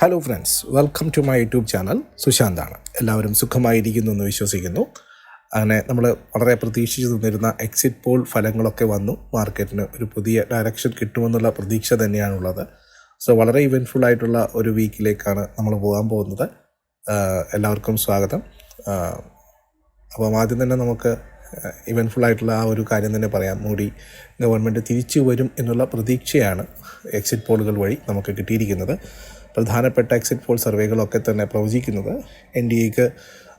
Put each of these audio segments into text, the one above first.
Hello friends welcome to my YouTube channel സുശാന്താണ് എല്ലാവരും സുഖമായിരിക്കുന്നു എന്ന് വിശ്വസിക്കുന്നു. അങ്ങനെ നമ്മൾ വളരെ പ്രതീക്ഷിച്ചു നിന്നിരുന്ന എക്സിറ്റ് പോൾ ഫലങ്ങളൊക്കെ വന്നു. മാർക്കറ്റിന് ഒരു പുതിയ ഡയറക്ഷൻ കിട്ടുമെന്നുള്ള പ്രതീക്ഷ തന്നെയാണുള്ളത്. സോ വളരെ ഇവന്റ്ഫുൾ ആയിട്ടുള്ള ഒരു വീക്കിലേക്കാണ് നമ്മൾ പോകാൻ പോകുന്നത്. എല്ലാവർക്കും സ്വാഗതം. അപ്പം ആദ്യം തന്നെ നമുക്ക് ഇവന്റ്ഫുൾ ആയിട്ടുള്ള ആ ഒരു കാര്യം തന്നെ പറയാം. മോഡി ഗവൺമെന്റ് തിരിച്ചു വരും എന്നുള്ള പ്രതീക്ഷയാണ് എക്സിറ്റ് പോളുകൾ വഴി നമുക്ക് കിട്ടിയിരിക്കുന്നത്. പ്രധാനപ്പെട്ട എക്സിറ്റ് പോൾ സർവേകളൊക്കെ തന്നെ പ്രവചിക്കുന്നത്. എൻ ഡി എക്ക്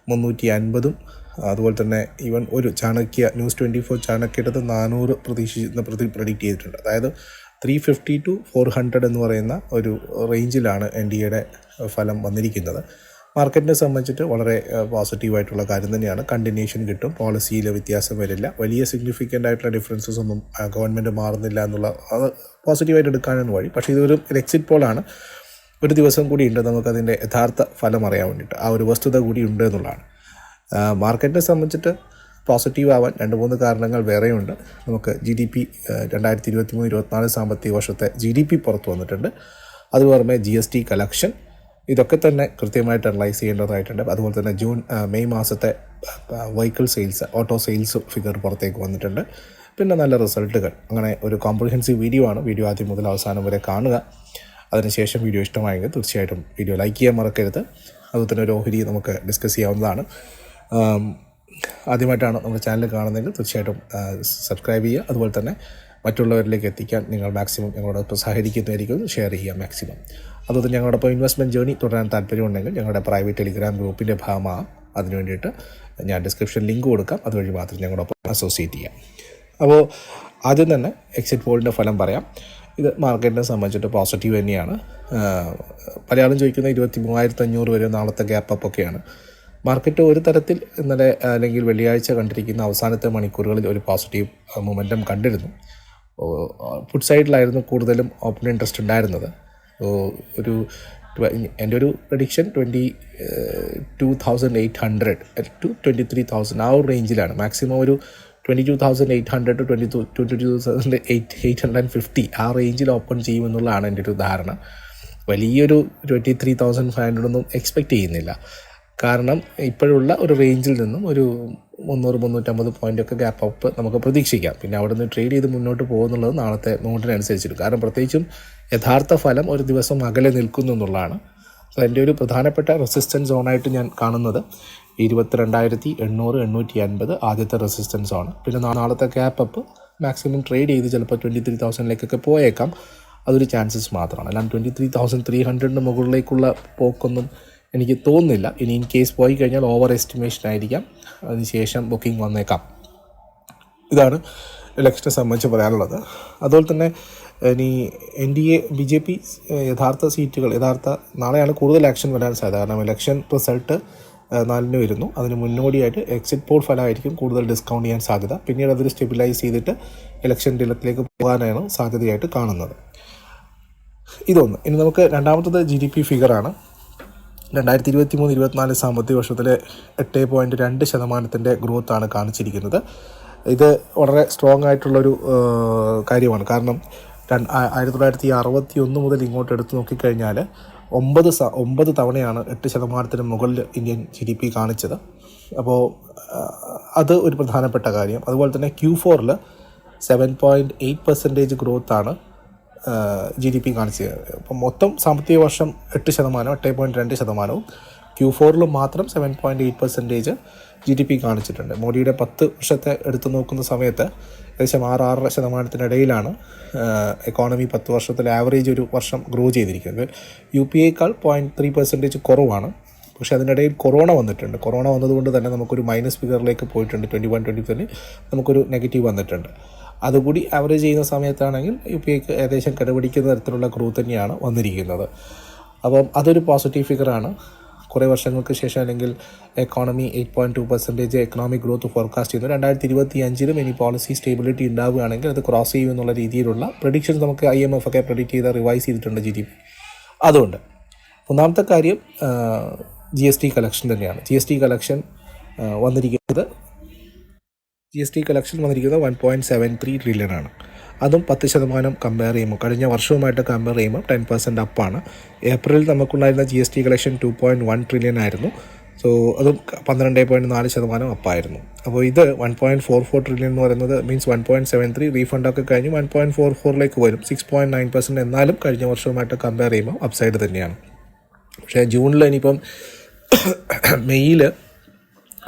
മുന്നൂറ്റി അൻപതും അതുപോലെ തന്നെ ഈവൻ ഒരു ചാണക്യ ന്യൂസ് ട്വന്റി ഫോർ ചാണക്യയുടെ നാനൂറ് പ്രതീക്ഷിക്കുന്ന പ്രതി പ്രഡിക്റ്റ് ചെയ്തിട്ടുണ്ട്. അതായത് three fifty to four hundred എന്ന് പറയുന്ന ഒരു റേഞ്ചിലാണ് എൻ ഡി എയുടെ ഫലം വന്നിരിക്കുന്നത്. മാർക്കറ്റിനെ സംബന്ധിച്ചിട്ട് വളരെ പോസിറ്റീവായിട്ടുള്ള കാര്യം തന്നെയാണ്. കണ്ടിന്യൂഷൻ കിട്ടും പോളിസിയിൽ വ്യത്യാസം വരില്ല. വലിയ സിഗ്നിഫിക്കന്റ് ആയിട്ടുള്ള ഡിഫറൻസസ് ഒന്നും ഗവൺമെന്റ് മാറുന്നില്ല എന്നുള്ള അത് പോസിറ്റീവായിട്ട് എടുക്കാനാണ് വഴി. പക്ഷേ ഇതൊരു എക്സിറ്റ് പോളാണ് ഒരു ദിവസം കൂടി ഉണ്ട് നമുക്കതിന്റെ യഥാർത്ഥ ഫലം അറിയാൻ വേണ്ടിയിട്ട്. ആ ഒരു വസ്തുത കൂടി ഉണ്ട് എന്നുള്ളതാണ്. മാർക്കറ്റിനെ സംബന്ധിച്ചിട്ട് പോസിറ്റീവ് ആവാൻ രണ്ട് മൂന്ന് കാരണങ്ങൾ വേറെയുണ്ട്. നമുക്ക് ജി ഡി പി രണ്ടായിരത്തി ഇരുപത്തി മൂന്ന് ഇരുപത്തിനാല് സാമ്പത്തിക വർഷത്തെ ജി ഡി പി പുറത്തു വന്നിട്ടുണ്ട്. അത് പുറമെ ജി എസ് ടി കളക്ഷൻ ഇതൊക്കെ തന്നെ കൃത്യമായിട്ട് അനലൈസ് ചെയ്യേണ്ടതായിട്ടുണ്ട്. അതുപോലെ തന്നെ ജൂൺ മെയ് മാസത്തെ vehicle sales auto sales figure പുറത്തേക്ക് വന്നിട്ടുണ്ട്. പിന്നെ നല്ല റിസൾട്ടുകൾ അങ്ങനെ ഒരു കോംപ്രിഹെൻസീവ് വീഡിയോ ആണ്. വീഡിയോ ആദ്യം മുതൽ അവസാനം വരെ കാണുക. അതിനുശേഷം വീഡിയോ ഇഷ്ടമായെങ്കിൽ തീർച്ചയായിട്ടും വീഡിയോ ലൈക്ക് ചെയ്യാൻ മറക്കരുത്. അതുപോലെ തന്നെ ഒരു ഓഹരി നമുക്ക് ഡിസ്കസ് ചെയ്യാവുന്നതാണ്. ആദ്യമായിട്ടാണ് നമ്മുടെ ചാനൽ കാണുന്നതെങ്കിൽ തീർച്ചയായിട്ടും സബ്സ്ക്രൈബ് ചെയ്യുക. അതുപോലെ തന്നെ മറ്റുള്ളവരിലേക്ക് എത്തിക്കാൻ നിങ്ങൾ മാക്സിമം ഞങ്ങളോടൊപ്പം സഹകരിക്കുന്നതായിരിക്കും. ഷെയർ ചെയ്യുക മാക്സിമം അതുപോലെ ഞങ്ങളോടൊപ്പം ഇൻവെസ്റ്റ്മെന്റ് ജേർണി തുടരാൻ താല്പര്യമുണ്ടെങ്കിൽ ഞങ്ങളുടെ പ്രൈവറ്റ് ടെലിഗ്രാം ഗ്രൂപ്പിന്റെ ഭാഗമാണ് അതിനു വേണ്ടിയിട്ട് ഞാൻ ഡിസ്ക്രിപ്ഷൻ ലിങ്ക് കൊടുക്കാം. അതുവഴി മാത്രം ഞങ്ങളോടൊപ്പം അസോസിയേറ്റ് ചെയ്യാം. അപ്പോൾ ആദ്യം തന്നെ എക്സിറ്റ് പോളിന്റെ ഫലം പറയാം. ഇത് മാർക്കറ്റിനെ സംബന്ധിച്ചിട്ട് പോസിറ്റീവ് തന്നെയാണ്. പലയാളും ചോദിക്കുന്ന ഇരുപത്തി മൂവായിരത്തി അഞ്ഞൂറ് വരെ നാളത്തെ ഗ്യാപ്പ് ഒക്കെയാണ്. മാർക്കറ്റ് ഒരു തരത്തിൽ ഇന്നലെ അല്ലെങ്കിൽ വെള്ളിയാഴ്ച കണ്ടിരിക്കുന്ന അവസാനത്തെ മണിക്കൂറുകളിൽ ഒരു പോസിറ്റീവ് മൊമെന്റം കണ്ടിരുന്നു. ഫുഡ് സൈഡിലായിരുന്നു കൂടുതലും ഓപ്പൺ ഇൻട്രസ്റ്റ് ഉണ്ടായിരുന്നത്. ഒരു എന്റെ ഒരു prediction twenty two thousand eight hundred to twenty three thousand ആ ഒരു റേഞ്ചിലാണ് മാക്സിമം ഒരു twenty two thousand eight hundred to twenty two twenty two thousand eight eight hundred and fifty ആ റേഞ്ചിൽ ഓപ്പൺ ചെയ്യുമെന്നുള്ളതാണ് എന്റെ ഒരു ധാരണ. വലിയൊരു twenty three thousand five hundred ഒന്നും എക്സ്പെക്റ്റ് ചെയ്യുന്നില്ല. കാരണം ഇപ്പോഴുള്ള ഒരു റേഞ്ചിൽ നിന്നും ഒരു മുന്നൂറ് മുന്നൂറ്റമ്പത് പോയിന്റ് ഒക്കെ ഗ്യാപ്പ് അപ്പ് നമുക്ക് പ്രതീക്ഷിക്കാം. പിന്നെ അവിടെ നിന്ന് ട്രേഡ് ചെയ്ത് മുന്നോട്ട് പോകുന്നുള്ളത് നാളത്തെ നോട്ടിനനുസരിച്ചിട്ട് കാരണം പ്രത്യേകിച്ചും യഥാർത്ഥ ഫലം ഒരു ദിവസം അകലെ നിൽക്കുന്നു എന്നുള്ളതാണ്. സോ എന്റെ ഒരു പ്രധാനപ്പെട്ട റെസിസ്റ്റൻസ് സോണായിട്ട് ഞാൻ കാണുന്നത്. ഇരുപത്തിരണ്ടായിരത്തി എണ്ണൂറ് എണ്ണൂറ്റി അൻപത് ആദ്യത്തെ റെസിസ്റ്റൻസ് ആണ്. പിന്നെ നാളത്തെ ഗ്യാപ്പ് അപ്പ് മാക്സിമം ട്രേഡ് ചെയ്ത് ചിലപ്പോൾ ട്വന്റി ത്രീ തൗസൻഡിലേക്കൊക്കെ പോയേക്കാം. അതൊരു ചാൻസസ് മാത്രമാണ്. അല്ലാണ്ട് ട്വന്റി ത്രീ തൗസൻഡ് ത്രീ ഹൺഡ്രഡിന് മുകളിലേക്കുള്ള പോക്കൊന്നും എനിക്ക് തോന്നുന്നില്ല. ഇനി ഇൻ കേസ് പോയി കഴിഞ്ഞാൽ ഓവർ എസ്റ്റിമേഷൻ ആയിരിക്കാം. അതിനുശേഷം ബുക്കിംഗ് വന്നേക്കാം. ഇതാണ് ഇലക്ഷനെ സംബന്ധിച്ച് പറയാനുള്ളത്. അതുപോലെ തന്നെ ഇനി N D A B J P യഥാർത്ഥ സീറ്റുകൾ യഥാർത്ഥ നാളെയാണ് കൂടുതൽ ആക്ഷൻ വരാൻ സാധ്യത. കാരണം ഇലക്ഷൻ റിസൾട്ട് നാലിന് വരുന്നു. അതിന് മുന്നോടിയായിട്ട് എക്സിറ്റ് പോൾ ഫലമായിരിക്കും കൂടുതൽ ഡിസ്കൗണ്ട് ചെയ്യാൻ സാധ്യത. പിന്നീട് അതിൽ സ്റ്റെബിലൈസ് ചെയ്തിട്ട് ഇലക്ഷൻ ദിനത്തിലേക്ക് പോകാനാണ് സാധ്യതയായിട്ട് കാണുന്നത്. ഇതൊന്ന്. ഇനി നമുക്ക് രണ്ടാമത്തത് ജി ഡി പി ഫിഗറാണ് രണ്ടായിരത്തി ഇരുപത്തി മൂന്ന് ഇരുപത്തിനാല് സാമ്പത്തിക വർഷത്തിലെ എട്ട് പോയിന്റ് രണ്ട് ശതമാനത്തിന്റെ ഗ്രോത്താണ് കാണിച്ചിരിക്കുന്നത്. ഇത് വളരെ സ്ട്രോങ് ആയിട്ടുള്ളൊരു കാര്യമാണ്. കാരണം ആയിരത്തി തൊള്ളായിരത്തി അറുപത്തി ഒന്ന് മുതൽ ഇങ്ങോട്ട് എടുത്തു നോക്കിക്കഴിഞ്ഞാൽ ഒമ്പത് സ ഒമ്പത് തവണയാണ് എട്ട് ശതമാനത്തിന് മുകളിൽ ഇന്ത്യൻ ജി ഡി പി കാണിച്ചത്. അപ്പോൾ അത് ഒരു പ്രധാനപ്പെട്ട കാര്യം. അതുപോലെ തന്നെ ക്യൂ ഫോറിൽ സെവൻ പോയിന്റ് എയ്റ്റ് പെർസെന്റേജ് ഗ്രോത്താണ് ജി ഡി പി കാണിച്ചത്. അപ്പം മൊത്തം സാമ്പത്തിക വർഷം എട്ട് ശതമാനം എട്ട് പോയിന്റ് രണ്ട് ശതമാനവും. ക്യൂ ഫോറിൽ മാത്രം seven point eight percentage G D P കാണിച്ചിട്ടുണ്ട്. മോഡിയുടെ പത്ത് വർഷത്തെ എടുത്തു നോക്കുന്ന സമയത്ത് ഏകദേശം ആറ് ആറര ശതമാനത്തിനിടയിലാണ് എക്കോണമി പത്ത് വർഷത്തിൽ ആവറേജ് ഒരു വർഷം ഗ്രോ ചെയ്തിരിക്കുന്നത്. യു പി എക്കാൾ പോയിന്റ് ത്രീ പെർസെന്റേജ് കുറവാണ്. പക്ഷേ അതിനിടയിൽ കൊറോണ വന്നിട്ടുണ്ട്. കൊറോണ വന്നതുകൊണ്ട് തന്നെ നമുക്കൊരു മൈനസ് ഫിഗറിലേക്ക് പോയിട്ടുണ്ട്. ട്വന്റി വൺ ട്വന്റി ത്രീ നമുക്കൊരു നെഗറ്റീവ് വന്നിട്ടുണ്ട്. അതുകൂടി ആവറേജ് ചെയ്യുന്ന സമയത്താണെങ്കിൽ യു പി ഐക്ക് ഏകദേശം കടപിടിക്കുന്ന തരത്തിലുള്ള ഗ്രോ തന്നെയാണ് വന്നിരിക്കുന്നത്. അപ്പം അതൊരു പോസിറ്റീവ് ഫിഗറാണ് കുറേ വർഷങ്ങൾക്ക് ശേഷം അല്ലെങ്കിൽ economy eight point two percentage economic growth forecast ചെയ്യുന്നു. രണ്ടായിരത്തി ഇരുപത്തി അഞ്ചിലും ഇനി പോളിസി സ്റ്റേബിലിറ്റി ഉണ്ടാവുകയാണെങ്കിൽ അത് ക്രോസ് ചെയ്യും എന്നുള്ള രീതിയിലുള്ള പ്രഡിക്ഷൻസ് നമുക്ക് ഐ എം എഫ് ഒക്കെ പ്രഡിക്റ്റ് ചെയ്ത് റിവൈസ് ചെയ്തിട്ടുണ്ട് ജി ഡി പി അതുകൊണ്ട് ഒന്നാമത്തെ കാര്യം ജി എസ് ടി കളക്ഷൻ തന്നെയാണ്. ജി എസ് ടി കളക്ഷൻ വന്നിരിക്കുന്നത് ജി എസ് ടി കളക്ഷൻ വന്നിരിക്കുന്നത് one point seven three trillion ആണ്. അതും പത്ത് ശതമാനം കമ്പയർ ചെയ്യുമ്പോൾ കഴിഞ്ഞ വർഷവുമായിട്ട് കമ്പയർ ചെയ്യുമ്പോൾ ടെൻ പെർസെന്റ് അപ്പാണ് ഏപ്രിലിൽ നമുക്കുണ്ടായിരുന്ന G S T collection two point one trillion ആയിരുന്നു. സോ അതും പന്ത്രണ്ട് പോയിന്റ് നാല് ശതമാനം അപ്പായിരുന്നു അപ്പോൾ ഇത് one point four four trillion എന്ന് പറയുന്നത് means one point seven three റീഫണ്ടൊക്കെ കഴിഞ്ഞ് വൺ പോയിന്റ് ഫോർ ഫോറിലേക്ക് വരും. സിക്സ് പോയിന്റ് നയൻ പെർസെന്റ് എന്നാലും കഴിഞ്ഞ വർഷവുമായിട്ട് കമ്പയർ ചെയ്യുമ്പോൾ അപ്സൈഡ് തന്നെയാണ്. പക്ഷേ ജൂണിൽ ഇനിയിപ്പം മെയ്യിൽ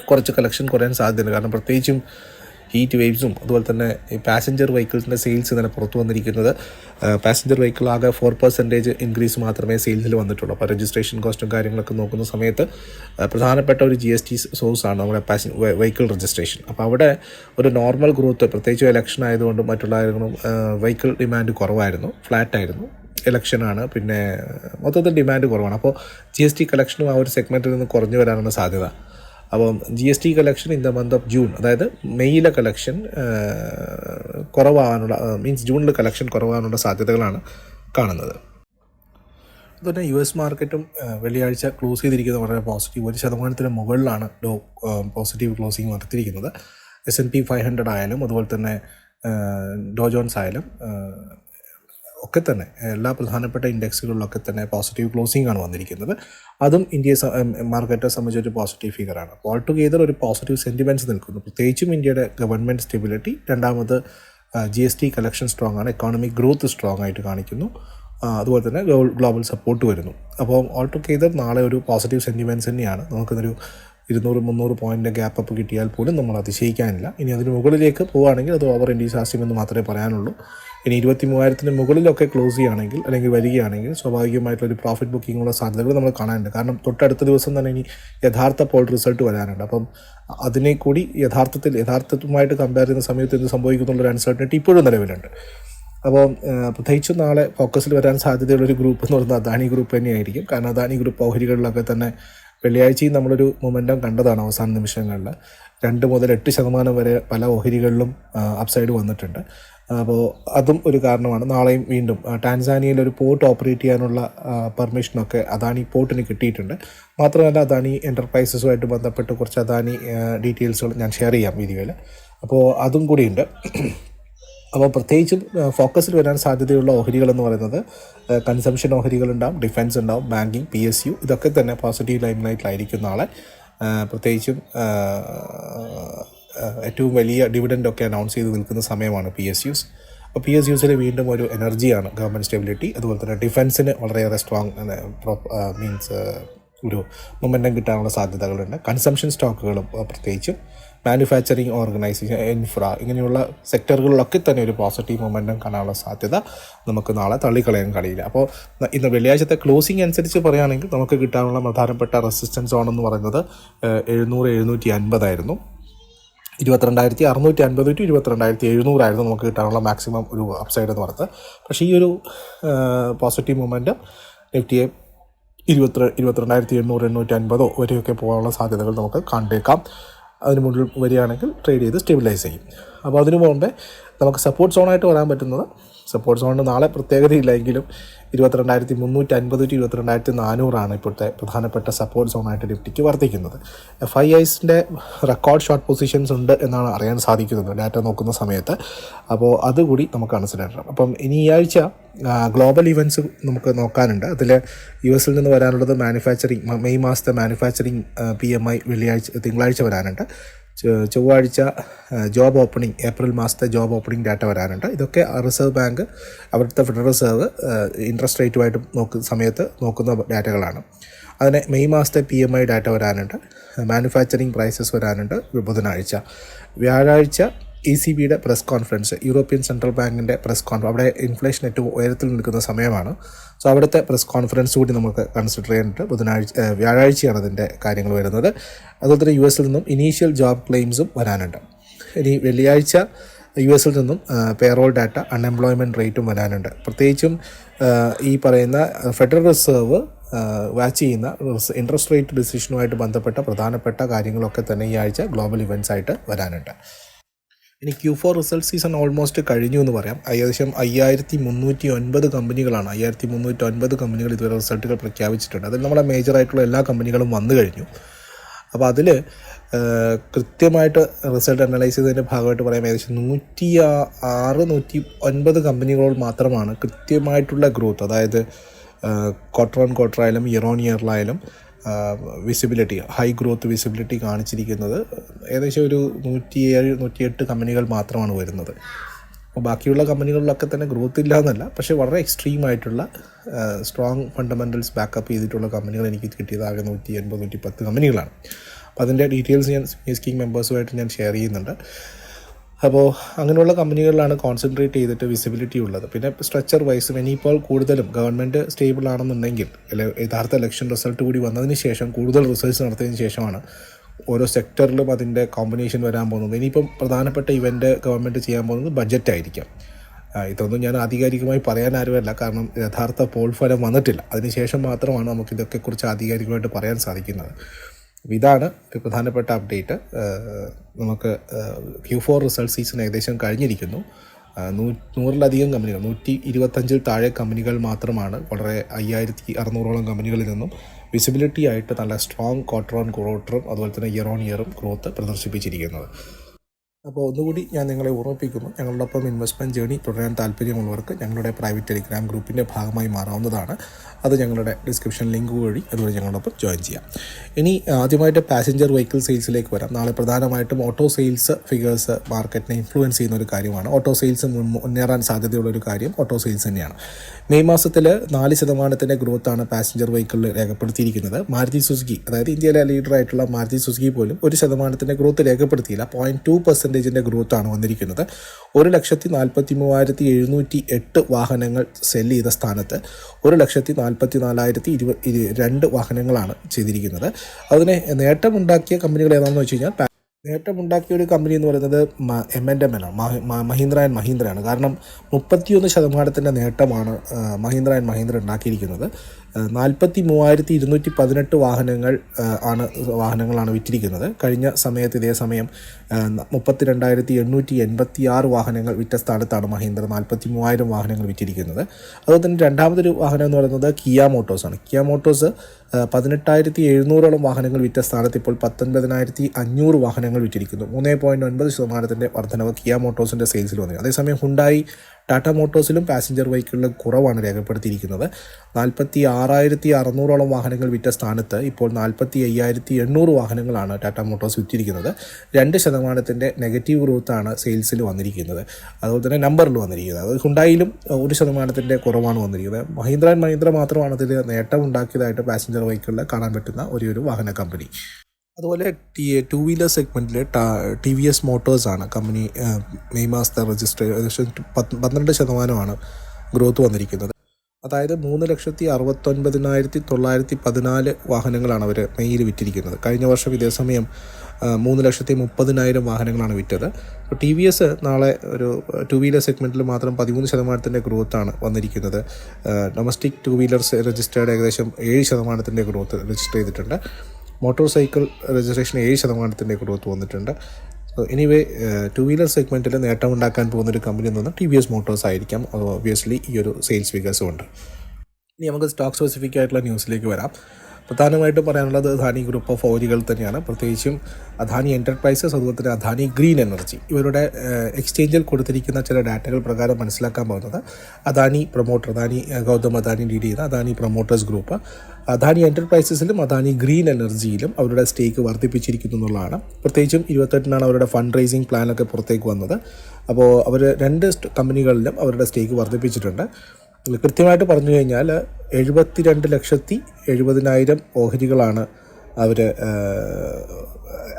കുറച്ച് കളക്ഷൻ കുറയാൻ സാധ്യതയുണ്ട്. കാരണം പ്രത്യേകിച്ചും ഹീറ്റ് വേവ്സും അതുപോലെ തന്നെ പാസഞ്ചർ വെഹിക്കിൾസിന്റെ സെയിൽസ് തന്നെ പുറത്തു വന്നിരിക്കുന്നത്. പാസഞ്ചർ വെഹിക്കിൾ ആകെ ഫോർ പെർസെന്റേജ് ഇൻക്രീസ് മാത്രമേ സെയിൽസിൽ വന്നിട്ടുള്ളൂ. അപ്പോൾ രജിസ്ട്രേഷൻ കോസ്റ്റും കാര്യങ്ങളൊക്കെ നോക്കുന്ന സമയത്ത് പ്രധാനപ്പെട്ട ഒരു ജി എസ് ടി സോഴ്സാണ് നമ്മുടെ പാസ വെഹിക്കിൾ രജിസ്ട്രേഷൻ അപ്പോൾ അവിടെ ഒരു നോർമൽ ഗ്രോത്ത് പ്രത്യേകിച്ച് ഇലക്ഷൻ ആയതുകൊണ്ടും മറ്റുള്ള കാര്യങ്ങളും വെഹിക്കിൾ ഡിമാൻഡ് കുറവായിരുന്നു. ഫ്ലാറ്റായിരുന്നു ഇലക്ഷനാണ് പിന്നെ മൊത്തത്തിൽ ഡിമാൻഡ് കുറവാണ്. അപ്പോൾ ജി എസ് ടി കളക്ഷനും ആ ഒരു സെഗ്മെന്റിൽ നിന്ന് കുറഞ്ഞു വരാനുള്ള സാധ്യത. അപ്പം G S T collection in the month of June അതായത് മെയ്യിലെ കളക്ഷൻ കുറവാകാനുള്ള മീൻസ് ജൂണിലെ കളക്ഷൻ കുറവാകാനുള്ള സാധ്യതകളാണ് കാണുന്നത്. അതുപോലെ യു എസ് മാർക്കറ്റും വെള്ളിയാഴ്ച ക്ലോസ് ചെയ്തിരിക്കുന്നത് വളരെ പോസിറ്റീവ് ഒരു ശതമാനത്തിന് മുകളിലാണ് ഡോ പോസിറ്റീവ് ക്ലോസിംഗ് നടത്തിയിരിക്കുന്നത്. S N P five hundred ആയാലും അതുപോലെ തന്നെ ഡോ ജോൺസ് ആയാലും ഒക്കെ തന്നെ എല്ലാ പ്രധാനപ്പെട്ട ഇൻഡെക്സുകളിലൊക്കെ തന്നെ പോസിറ്റീവ് ക്ലോസിംഗ് ആണ് വന്നിരിക്കുന്നത്. അതും ഇന്ത്യയെ മാർക്കറ്റെ സംബന്ധിച്ച് ഒരു പോസിറ്റീവ് ഫിഗറാണ് ഓൾ ടുഗെദർ ഒരു പോസിറ്റീവ് സെന്റിമെന്റ്സ് നിൽക്കുന്നു. പ്രത്യേകിച്ചും ഇന്ത്യയുടെ ഗവൺമെന്റ് സ്റ്റെബിലിറ്റി രണ്ടാമത് G S T collection strong ആണ് എക്കോണമിക് ഗ്രോത്ത് സ്ട്രോങ് ആയിട്ട് കാണിക്കുന്നു. അതുപോലെ തന്നെ ഗ്ലോബൽ സപ്പോർട്ട് വരുന്നു. അപ്പോൾ ഓൾ ടുഗെദർ നാളെ ഒരു പോസിറ്റീവ് സെന്റിമെന്റ്സ് തന്നെയാണ്. നമുക്കൊരു ഇരുന്നൂറ് മുന്നൂറ് പോയിന്റ് ഗ്യാപ്പ് അപ്പ് കിട്ടിയാൽ പോലും നമ്മൾ അതിശയിക്കാനില്ല. ഇനി അതിന് മുകളിലേക്ക് പോവുകയാണെങ്കിൽ അത് ഓവർ ഇൻഡീസാസ്യം എന്ന് മാത്രമേ പറയാനുള്ളൂ. ഇനി ഇരുപത്തി മൂവായിരത്തിന് മുകളിലൊക്കെ ക്ലോസ് ചെയ്യുകയാണെങ്കിൽ അല്ലെങ്കിൽ വരികയാണെങ്കിൽ സ്വാഭാവികമായിട്ടുള്ള ഒരു പ്രോഫിറ്റ് ബുക്കിങ്ങുള്ള സാധ്യതകൾ നമ്മൾ കാണാനുണ്ട്. കാരണം തൊട്ടടുത്ത ദിവസം തന്നെ ഇനി യഥാർത്ഥ പോൾ റിസൾട്ട് വരാനുണ്ട്. അപ്പം അതിനെ കൂടി യഥാർത്ഥത്തിൽ യഥാർത്ഥവുമായിട്ട് കമ്പയർ ചെയ്യുന്ന സമയത്ത് എന്ത് സംഭവിക്കുന്നുള്ളൊരു അൺസർട്ടനിറ്റി ഇപ്പോഴും നിലവിലുണ്ട്. അപ്പോൾ പ്രത്യേകിച്ചും നാളെ ഫോക്കസിൽ വരാൻ സാധ്യതയുള്ള ഒരു ഗ്രൂപ്പ് എന്ന് പറയുന്നത് അദാനി ഗ്രൂപ്പ് തന്നെയായിരിക്കും. കാരണം അദാനി ഗ്രൂപ്പ് ഓഹരികളിലൊക്കെ തന്നെ വെള്ളിയാഴ്ചയും നമ്മളൊരു മൊമെന്റം കണ്ടതാണ് അവസാന നിമിഷങ്ങളിൽ. രണ്ട് മുതൽ എട്ട് ശതമാനം വരെ പല ഓഹരികളിലും അപ്സൈഡ് വന്നിട്ടുണ്ട്. അപ്പോൾ അതും ഒരു കാരണമാണ്. നാളെയും വീണ്ടും ടാൻസാനിയയിൽ ഒരു പോർട്ട് ഓപ്പറേറ്റ് ചെയ്യാനുള്ള പെർമിഷനൊക്കെ അദാനി പോർട്ടിന് കിട്ടിയിട്ടുണ്ട്. മാത്രമല്ല അദാനി എന്റർപ്രൈസസുമായിട്ട് ബന്ധപ്പെട്ട് കുറച്ച് അദാനി ഡീറ്റെയിൽസുകൾ ഞാൻ ഷെയർ ചെയ്യാം വീഡിയോയിൽ അപ്പോൾ അതും കൂടിയുണ്ട്. അപ്പോൾ പ്രത്യേകിച്ചും ഫോക്കസിൽ വരാൻ സാധ്യതയുള്ള ഓഹരികളെന്ന് പറയുന്നത് കൺസംഷൻ ഓഹരികളുണ്ടാവും ഡിഫൻസ് ഉണ്ടാവും ബാങ്കിങ് പി എസ് യു ഇതൊക്കെ തന്നെ പോസിറ്റീവ് ലൈംലൈറ്റിലായിരിക്കും നാളെ. പ്രത്യേകിച്ചും ഏറ്റവും വലിയ ഡിവിഡൻഡൊക്കെ അനൗൺസ് ചെയ്ത് നിൽക്കുന്ന സമയമാണ് പി എസ് യുസ് അപ്പോൾ പി എസ് യുസിൽ വീണ്ടും ഒരു എനർജിയാണ് ഗവൺമെന്റ് സ്റ്റെബിലിറ്റി അതുപോലെ തന്നെ ഡിഫൻസിന് വളരെയേറെ സ്ട്രോങ് മീൻസ് ഒരു മൊമെന്റം കിട്ടാനുള്ള സാധ്യതകളുണ്ട്. കൺസംഷൻ സ്റ്റോക്കുകളും പ്രത്യേകിച്ചും മാനുഫാക്ചറിങ് ഓർഗനൈസേഷൻ ഇൻഫ്ര ഇങ്ങനെയുള്ള സെക്ടറുകളിലൊക്കെ തന്നെ ഒരു പോസിറ്റീവ് മൊമെന്റം കാണാനുള്ള സാധ്യത നമുക്ക് നാളെ തള്ളിക്കളയാൻ കഴിയില്ല. അപ്പോൾ ഇന്ന് വെള്ളിയാഴ്ചത്തെ ക്ലോസിംഗ് അനുസരിച്ച് പറയുകയാണെങ്കിൽ നമുക്ക് കിട്ടാനുള്ള പ്രധാനപ്പെട്ട റെസിസ്റ്റൻസ് സോൺ എന്ന് പറയുന്നത് എഴുന്നൂറ് എഴുന്നൂറ്റി അൻപതായിരുന്നു. ഇരുപത്തിരണ്ടായിരത്തി അറുന്നൂറ്റി അൻപത് ടു ഇരുപത്തിരണ്ടായിരത്തി എഴുന്നൂറായിരുന്നു നമുക്ക് കിട്ടാനുള്ള മാക്സിമം ഒരു അപ്സൈഡ് എന്ന് പറയുന്നത് പക്ഷേ ഈ ഒരു പോസിറ്റീവ് മൂവ്മെന്റ് നിഫ്റ്റിയെ ഇരുപത്തി ഇരുപത്തിരണ്ടായിരത്തി എണ്ണൂറ് എണ്ണൂറ്റി അൻപതോ വരെയൊക്കെ പോകാനുള്ള സാധ്യതകൾ നമുക്ക് കണ്ടേക്കാം. അതിന് മുന്നിൽ വരികയാണെങ്കിൽ ട്രേഡ് ചെയ്ത് സ്റ്റെബിലൈസ് ചെയ്യും. അപ്പോൾ അതിനു മുമ്പേ നമുക്ക് സപ്പോർട്ട് സോണായിട്ട് വരാൻ പറ്റുന്നത് സപ്പോർട്ട് സോണിന് നാളെ പ്രത്യേകതയില്ലെങ്കിലും ഇരുപത്തിരണ്ടായിരത്തി മുന്നൂറ്റി അൻപത് ടു ഇരുപത്തിരണ്ടായിരത്തി നാനൂറാണ് ഇപ്പോഴത്തെ പ്രധാനപ്പെട്ട സപ്പോർട്ട് സോണായിട്ട് നിഫ്റ്റിക്ക് വർദ്ധിക്കുന്നത് എഫ് ഐ ഐസിന്റെ റെക്കോർഡ് ഷോർട്ട് പൊസിഷൻസ് ഉണ്ട് എന്നാണ് അറിയാൻ സാധിക്കുന്നത് ഡാറ്റ നോക്കുന്ന സമയത്ത്. അപ്പോൾ അതുകൂടി നമുക്ക് കൺസിഡർ അപ്പം ഇനി ഈ ആഴ്ച ഗ്ലോബൽ ഇവന്റ്സ് നമുക്ക് നോക്കാനുണ്ട്. അതിൽ യു എസിൽ നിന്ന് വരാനുള്ളത് മാനുഫാക്ചറിങ് മെയ് മാസത്തെ മാനുഫാക്ചറിങ് പി എം ഐ വെള്ളിയാഴ്ച തിങ്കളാഴ്ച വരാനുണ്ട്. ചൊവ്വാഴ്ച ജോബ് ഓപ്പണിംഗ് ഏപ്രിൽ മാസത്തെ ജോബ് ഓപ്പണിംഗ് ഡാറ്റ വരാനുണ്ട്. ഇതൊക്കെ റിസർവ് ബാങ്ക് അവിടുത്തെ ഫെഡറൽ റിസർവ് ഇൻട്രസ്റ്റ് റേറ്റുമായിട്ട് നോക്കുന്ന സമയത്ത് നോക്കുന്ന ഡാറ്റകളാണ് അതിന് മെയ് മാസത്തെ പി എം ഐ ഡാറ്റ വരാനുണ്ട്. മാനുഫാക്ചറിങ് പ്രൈസസ് വരാനുണ്ട് ബുധനാഴ്ച. വ്യാഴാഴ്ച ഇ സി ബിയുടെ പ്രസ് കോൺഫറൻസ് യൂറോപ്യൻ സെൻട്രൽ ബാങ്കിന്റെ പ്രസ് കോൺഫറൻസ് അവിടെ ഇൻഫ്ലേഷൻ ഏറ്റവും ഉയരത്തിൽ നിൽക്കുന്ന സമയമാണ്. സോ അവിടുത്തെ പ്രസ് കോൺഫറൻസ് കൂടി നമുക്ക് കൺസിഡർ ചെയ്യേണ്ടത് ബുധനാഴ്ച വ്യാഴാഴ്ചയാണ് അതിന്റെ കാര്യങ്ങൾ വരുന്നത്. അതുപോലെ തന്നെ യു എസിൽ നിന്നും ഇനീഷ്യൽ ജോബ് ക്ലെയിംസും വരാനുണ്ട്. ഇനി വെള്ളിയാഴ്ച യു എസിൽ നിന്നും പേറോൾ ഡാറ്റ അൺഎംപ്ലോയ്മെന്റ് റേറ്റും വരാനുണ്ട്. പ്രത്യേകിച്ചും ഈ പറയുന്ന ഫെഡറൽ റിസർവ് വാച്ച് ചെയ്യുന്ന ഇൻട്രസ്റ്റ് റേറ്റ് ഡിസിഷനുമായിട്ട് ബന്ധപ്പെട്ട പ്രധാനപ്പെട്ട കാര്യങ്ങളൊക്കെ തന്നെ ഈ ആഴ്ച ഗ്ലോബൽ ഇവന്റ്സ് ആയിട്ട് വരാനുണ്ട്. ഇനി Q four result season almost കഴിഞ്ഞു എന്ന് പറയാം. ഏകദേശം അയ്യായിരത്തി മുന്നൂറ്റി ഒൻപത് കമ്പനികളാണ്. അയ്യായിരത്തി മുന്നൂറ്റി ഒൻപത് കമ്പനികൾ ഇതുവരെ റിസൾട്ടുകൾ പ്രഖ്യാപിച്ചിട്ടുണ്ട്. അതിൽ നമ്മളെ മേജറായിട്ടുള്ള എല്ലാ കമ്പനികളും വന്നു കഴിഞ്ഞു. അപ്പോൾ അതിൽ കൃത്യമായിട്ട് റിസൾട്ട് അനലൈസ് ചെയ്തതിന്റെ ഭാഗമായിട്ട് പറയാം. ഏകദേശം നൂറ്റി ആറ് നൂറ്റി ഒൻപത് കമ്പനികളോട് മാത്രമാണ് കൃത്യമായിട്ടുള്ള ഗ്രോത്ത് അതായത് ക്വാർട്ടർ ഓൺ ക്വാർട്ടർ ആയാലും ഇയർ ഓൺ ഇയറിലായാലും വിസിബിലിറ്റി ഹൈ ഗ്രോത്ത് വിസിബിലിറ്റി കാണിച്ചിരിക്കുന്നത് ഏകദേശം ഒരു നൂറ്റിയേഴ് നൂറ്റിയെട്ട് കമ്പനികൾ മാത്രമാണ് വരുന്നത്. അപ്പോൾ ബാക്കിയുള്ള കമ്പനികളിലൊക്കെ തന്നെ ഗ്രോത്ത് ഇല്ല എന്നല്ല പക്ഷേ വളരെ എക്സ്ട്രീം ആയിട്ടുള്ള സ്ട്രോങ് ഫണ്ടമെന്റൽസ് ബാക്കപ്പ് ചെയ്തിട്ടുള്ള കമ്പനികൾ എനിക്ക് കിട്ടിയത് ആകെ നൂറ്റി എൺപത് നൂറ്റി പത്ത് കമ്പനികളാണ് അപ്പോൾ അതിന്റെ ഡീറ്റെയിൽസ് ഞാൻ സ്കീം മെമ്പേഴ്സുമായിട്ട് ഞാൻ ഷെയർ ചെയ്യുന്നുണ്ട്. അപ്പോൾ അങ്ങനെയുള്ള കമ്പനികളിലാണ് കോൺസെൻട്രേറ്റ് ചെയ്തിട്ട് വിസിബിലിറ്റി ഉള്ളത്. പിന്നെ സ്ട്രക്ചർ വൈസും ഇനിയിപ്പോൾ കൂടുതലും ഗവൺമെന്റ് സ്റ്റേബിൾ ആണെന്നുണ്ടെങ്കിൽ അല്ലെ യഥാർത്ഥ ഇലക്ഷൻ റിസൾട്ട് കൂടി വന്നതിന് ശേഷം കൂടുതൽ റിസർച്ച് നടത്തിയതിന് ശേഷമാണ് ഓരോ സെക്ടറിലും അതിന്റെ കോമ്പിനേഷൻ വരാൻ പോകുന്നത്. ഇനിയിപ്പം പ്രധാനപ്പെട്ട ഇവന്റ് ഗവൺമെന്റ് ചെയ്യാൻ പോകുന്നത് ബഡ്ജറ്റ് ആയിരിക്കാം. ഇതൊന്നും ഞാൻ ആധികാരികമായി പറയാൻ ആരുമല്ല. കാരണം യഥാർത്ഥ പോൾ ഫലം വന്നിട്ടില്ല. അതിനുശേഷം മാത്രമാണ് നമുക്ക് ഇതൊക്കെ കുറിച്ച് ആധികാരികമായിട്ട് പറയാൻ സാധിക്കുന്നത്. അപ്പോൾ ഇതാണ് ഒരു പ്രധാനപ്പെട്ട അപ്ഡേറ്റ്. നമുക്ക് ക്യൂ ഫോർ റിസൾട്ട് സീസൺ ഏകദേശം കഴിഞ്ഞിരിക്കുന്നു. നൂ നൂറിലധികം കമ്പനികൾ നൂറ്റി ഇരുപത്തഞ്ചിൽ താഴെ കമ്പനികൾ മാത്രമാണ്. വളരെ അയ്യായിരത്തി അറുന്നൂറോളം കമ്പനികളിൽ നിന്നും വിസിബിലിറ്റി ആയിട്ട് നല്ല സ്ട്രോങ് ക്വാർട്ടർ ഓൺ ക്വാർട്ടറും അതുപോലെ തന്നെ ഇയർ ഓൺ ഇയറും ഗ്രോത്ത് പ്രദർശിപ്പിച്ചിരിക്കുന്നത്. അപ്പോൾ ഒന്നുകൂടി ഞാൻ നിങ്ങളെ ഓർമ്മിപ്പിക്കുന്നു ഞങ്ങളോടൊപ്പം ഇൻവെസ്റ്റ്മെന്റ് ജേണി തുടരാൻ താല്പര്യമുള്ളവർക്ക് ഞങ്ങളുടെ പ്രൈവറ്റ് ടെലിഗ്രാം ഗ്രൂപ്പിന്റെ ഭാഗമായി മാറാവുന്നതാണ്. അത് ഞങ്ങളുടെ ഡിസ്ക്രിപ്ഷൻ ലിങ്ക് വഴി അതുവഴി ഞങ്ങളോടൊപ്പം ജോയിൻ ചെയ്യാം. ഇനി ആദ്യമായിട്ട് പാസഞ്ചർ വെഹിക്കിൾ സെയിൽസിലേക്ക് വരാം. നാളെ പ്രധാനമായിട്ടും ഓട്ടോ സെയിൽസ് ഫിഗേഴ്സ് മാർക്കറ്റിനെ ഇൻഫ്ലുവൻസ് ചെയ്യുന്ന ഒരു കാര്യമാണ്. ഓട്ടോ സെയിൽസ് മുന്നേറാൻ സാധ്യതയുള്ള ഒരു കാര്യം ഓട്ടോ സെയിൽസ് തന്നെയാണ്. മെയ് മാസത്തിൽ നാല് ശതമാനത്തിന്റെ ഗ്രോത്താണ് പാസഞ്ചർ വെഹിക്കിളിൽ രേഖപ്പെടുത്തിയിരിക്കുന്നത്. മാരുതി സുസുക്കി അതായത് ഇന്ത്യയിലെ ലീഡറായിട്ടുള്ള മാരുതി സുസുക്കി പോലും ഒരു ശതമാനത്തിന്റെ ഗ്രോത്ത് രേഖപ്പെടുത്തിയില്ല. പോയിന്റ് ടു പെർസെന്റേജിന്റെ ഗ്രോത്താണ് വന്നിരിക്കുന്നത്. ഒരു ലക്ഷത്തി നാൽപ്പത്തി മൂവായിരത്തി എഴുന്നൂറ്റി എട്ട് വാഹനങ്ങൾ സെൽ ചെയ്ത സ്ഥാനത്ത് ഒരു ലക്ഷത്തി നാൽപ്പത്തി നാലായിരത്തി ഇരുപത് രണ്ട് വാഹനങ്ങളാണ് ചെയ്തിരിക്കുന്നത്. അതിനെ നേട്ടമുണ്ടാക്കിയ കമ്പനികൾ ഏതാണെന്ന് വെച്ച് കഴിഞ്ഞാൽ നേട്ടമുണ്ടാക്കിയ ഒരു കമ്പനി എന്ന് പറയുന്നത് എം എൻ എം ആണ് മഹ- മഹീന്ദ്ര ആൻഡ് മഹീന്ദ്രയാണ്. കാരണം മുപ്പത്തിയൊന്ന് ശതമാനത്തിന്റെ നേട്ടമാണ് മഹീന്ദ്ര ആൻഡ് മഹീന്ദ്ര ഉണ്ടാക്കിയിരിക്കുന്നത്. നാൽപ്പത്തി മൂവായിരത്തി ഇരുന്നൂറ്റി പതിനെട്ട് വാഹനങ്ങൾ ആണ് വാഹനങ്ങളാണ് വിറ്റിരിക്കുന്നത്. കഴിഞ്ഞ സമയത്ത് ഇതേ സമയം മുപ്പത്തി രണ്ടായിരത്തി എണ്ണൂറ്റി എൺപത്തി ആറ് വാഹനങ്ങൾ വിറ്റ സ്ഥാനത്താണ് മഹീന്ദ്ര നാൽപ്പത്തി മൂവായിരം വാഹനങ്ങൾ വിറ്റിരിക്കുന്നത്. അതുപോലെ തന്നെ രണ്ടാമതൊരു വാഹനം എന്ന് പറയുന്നത് കിയ മോട്ടോഴ്സാണ് കിയ മോട്ടോഴ്സ് പതിനെട്ടായിരത്തി എഴുന്നൂറോളം വാഹനങ്ങൾ വിറ്റ സ്ഥാനത്ത് ഇപ്പോൾ പത്തൊൻപതിനായിരത്തി അഞ്ഞൂറ് വാഹനങ്ങൾ വിറ്റിരിക്കുന്നു. മൂന്ന് പോയിന്റ് ഒൻപത് ശതമാനത്തിന്റെ വർധനവ് കിയ മോട്ടോഴ്സിന്റെ സെയിൽസിൽ വന്നു. അതേസമയം ഹുണ്ടായി ടാറ്റ മോട്ടോഴ്സിലും പാസഞ്ചർ വെഹിക്കിളിലും കുറവാണ് രേഖപ്പെടുത്തിയിരിക്കുന്നത്. നാൽപ്പത്തി ആറായിരത്തി അറുന്നൂറോളം വാഹനങ്ങൾ വിറ്റ സ്ഥാനത്ത് ഇപ്പോൾ നാൽപ്പത്തി അയ്യായിരത്തി എണ്ണൂറ് വാഹനങ്ങളാണ് ടാറ്റ മോട്ടോഴ്സ് വിറ്റിരിക്കുന്നത്. രണ്ട് ശതമാനത്തിന്റെ നെഗറ്റീവ് ഗ്രോത്താണ് സെയിൽസിൽ വന്നിരിക്കുന്നത്. അതുപോലെ തന്നെ നമ്പറിൽ വന്നിരിക്കുന്നത്. അത് ഹുണ്ടായിലും ഒരു ശതമാനത്തിന്റെ കുറവാണ് വന്നിരിക്കുന്നത്. മഹീന്ദ്ര ആൻഡ് മഹീന്ദ്ര മാത്രമാണ് അതിൽ നേട്ടം ഉണ്ടാക്കിയതായിട്ട് പാസഞ്ചർ വെഹിക്കിളിൽ കാണാൻ പറ്റുന്ന ഒരു ഒരു വാഹന കമ്പനി. അതുപോലെ ടി ടു വീലർ സെഗ്മെന്റിൽ ടി വി എസ് മോട്ടോഴ്സാണ് കമ്പനി മെയ് മാസത്തെ രജിസ്റ്റർ ഏകദേശം പന്ത്രണ്ട് ശതമാനമാണ് ഗ്രോത്ത് വന്നിരിക്കുന്നത്. അതായത് മൂന്ന് ലക്ഷത്തി അറുപത്തൊൻപതിനായിരത്തി തൊള്ളായിരത്തി പതിനാല് വാഹനങ്ങളാണ് അവർ മെയ്യിൽ വിറ്റിരിക്കുന്നത്. കഴിഞ്ഞ വർഷം ഇതേ സമയം മൂന്ന് ലക്ഷത്തി മുപ്പതിനായിരം വാഹനങ്ങളാണ് വിറ്റത്. അപ്പോൾ ടി വി എസ് നാളെ ഒരു ടു വീലർ സെഗ്മെന്റിൽ മാത്രം പതിമൂന്ന് ശതമാനത്തിന്റെ ഗ്രോത്താണ് വന്നിരിക്കുന്നത്. ഡൊമസ്റ്റിക് ടു വീലർസ് രജിസ്റ്റേർഡ് ഏകദേശം ഏഴ് ശതമാനത്തിന്റെ ഗ്രോത്ത് രജിസ്റ്റർ ചെയ്തിട്ടുണ്ട്. മോട്ടോർ സൈക്കിൾ രജിസ്ട്രേഷൻ ഏഴ് ശതമാനത്തിന്റെ ഗ്രോത്ത് വന്നിട്ടുണ്ട്. സോ എനിവേ ടു വീലർ സെഗ്മെന്റിൽ നേട്ടമുണ്ടാക്കാൻ പോകുന്ന ഒരു കമ്പനി എന്ന് പറഞ്ഞാൽ ടി വി എസ് മോട്ടോഴ്സ് ആയിരിക്കാം. ഒബിയസ്ലി ഈ ഒരു സെയിൽസ് ഫിഗേഴ്സും ഉണ്ട്. ഇനി നമുക്ക് സ്റ്റോക്ക് സ്പെസിഫിക് ആയിട്ടുള്ള ന്യൂസിലേക്ക് വരാം. പ്രധാനമായിട്ടും പറയാനുള്ളത് അദാനി ഗ്രൂപ്പ് ഓഫ് ഓയിലുകൾ തന്നെയാണ്. പ്രത്യേകിച്ചും അദാനി എന്റർപ്രൈസസ് അതുപോലെ തന്നെ അദാനി ഗ്രീൻ എനർജി ഇവരുടെ എക്സ്ചേഞ്ചിൽ കൊടുത്തിരിക്കുന്ന ചില ഡാറ്റകൾ പ്രകാരം മനസ്സിലാക്കാൻ പോകുന്നത് അദാനി പ്രൊമോട്ടർ അദാനി ഗൗതം അദാനി ലീഡ് ചെയ്യുന്ന അദാനി പ്രൊമോട്ടേഴ്സ് ഗ്രൂപ്പ് അദാനി എന്റർപ്രൈസസിലും അദാനി ഗ്രീൻ എനർജിയിലും അവരുടെ സ്റ്റേക്ക് വർദ്ധിപ്പിച്ചിരിക്കുന്നു എന്നുള്ളതാണ്. പ്രത്യേകിച്ചും ഇരുപത്തെട്ടിനാണ് അവരുടെ ഫണ്ട് റൈസിംഗ് പ്ലാനൊക്കെ പുറത്തേക്ക് വന്നത്. അപ്പോൾ അവർ രണ്ട് കമ്പനികളിലും അവരുടെ സ്റ്റേക്ക് വർദ്ധിപ്പിച്ചിട്ടുണ്ട്. കൃത്യമായിട്ട് പറഞ്ഞു കഴിഞ്ഞാൽ എഴുപത്തിരണ്ട് ലക്ഷത്തി എഴുപതിനായിരം ഓഹരികളാണ് അവർ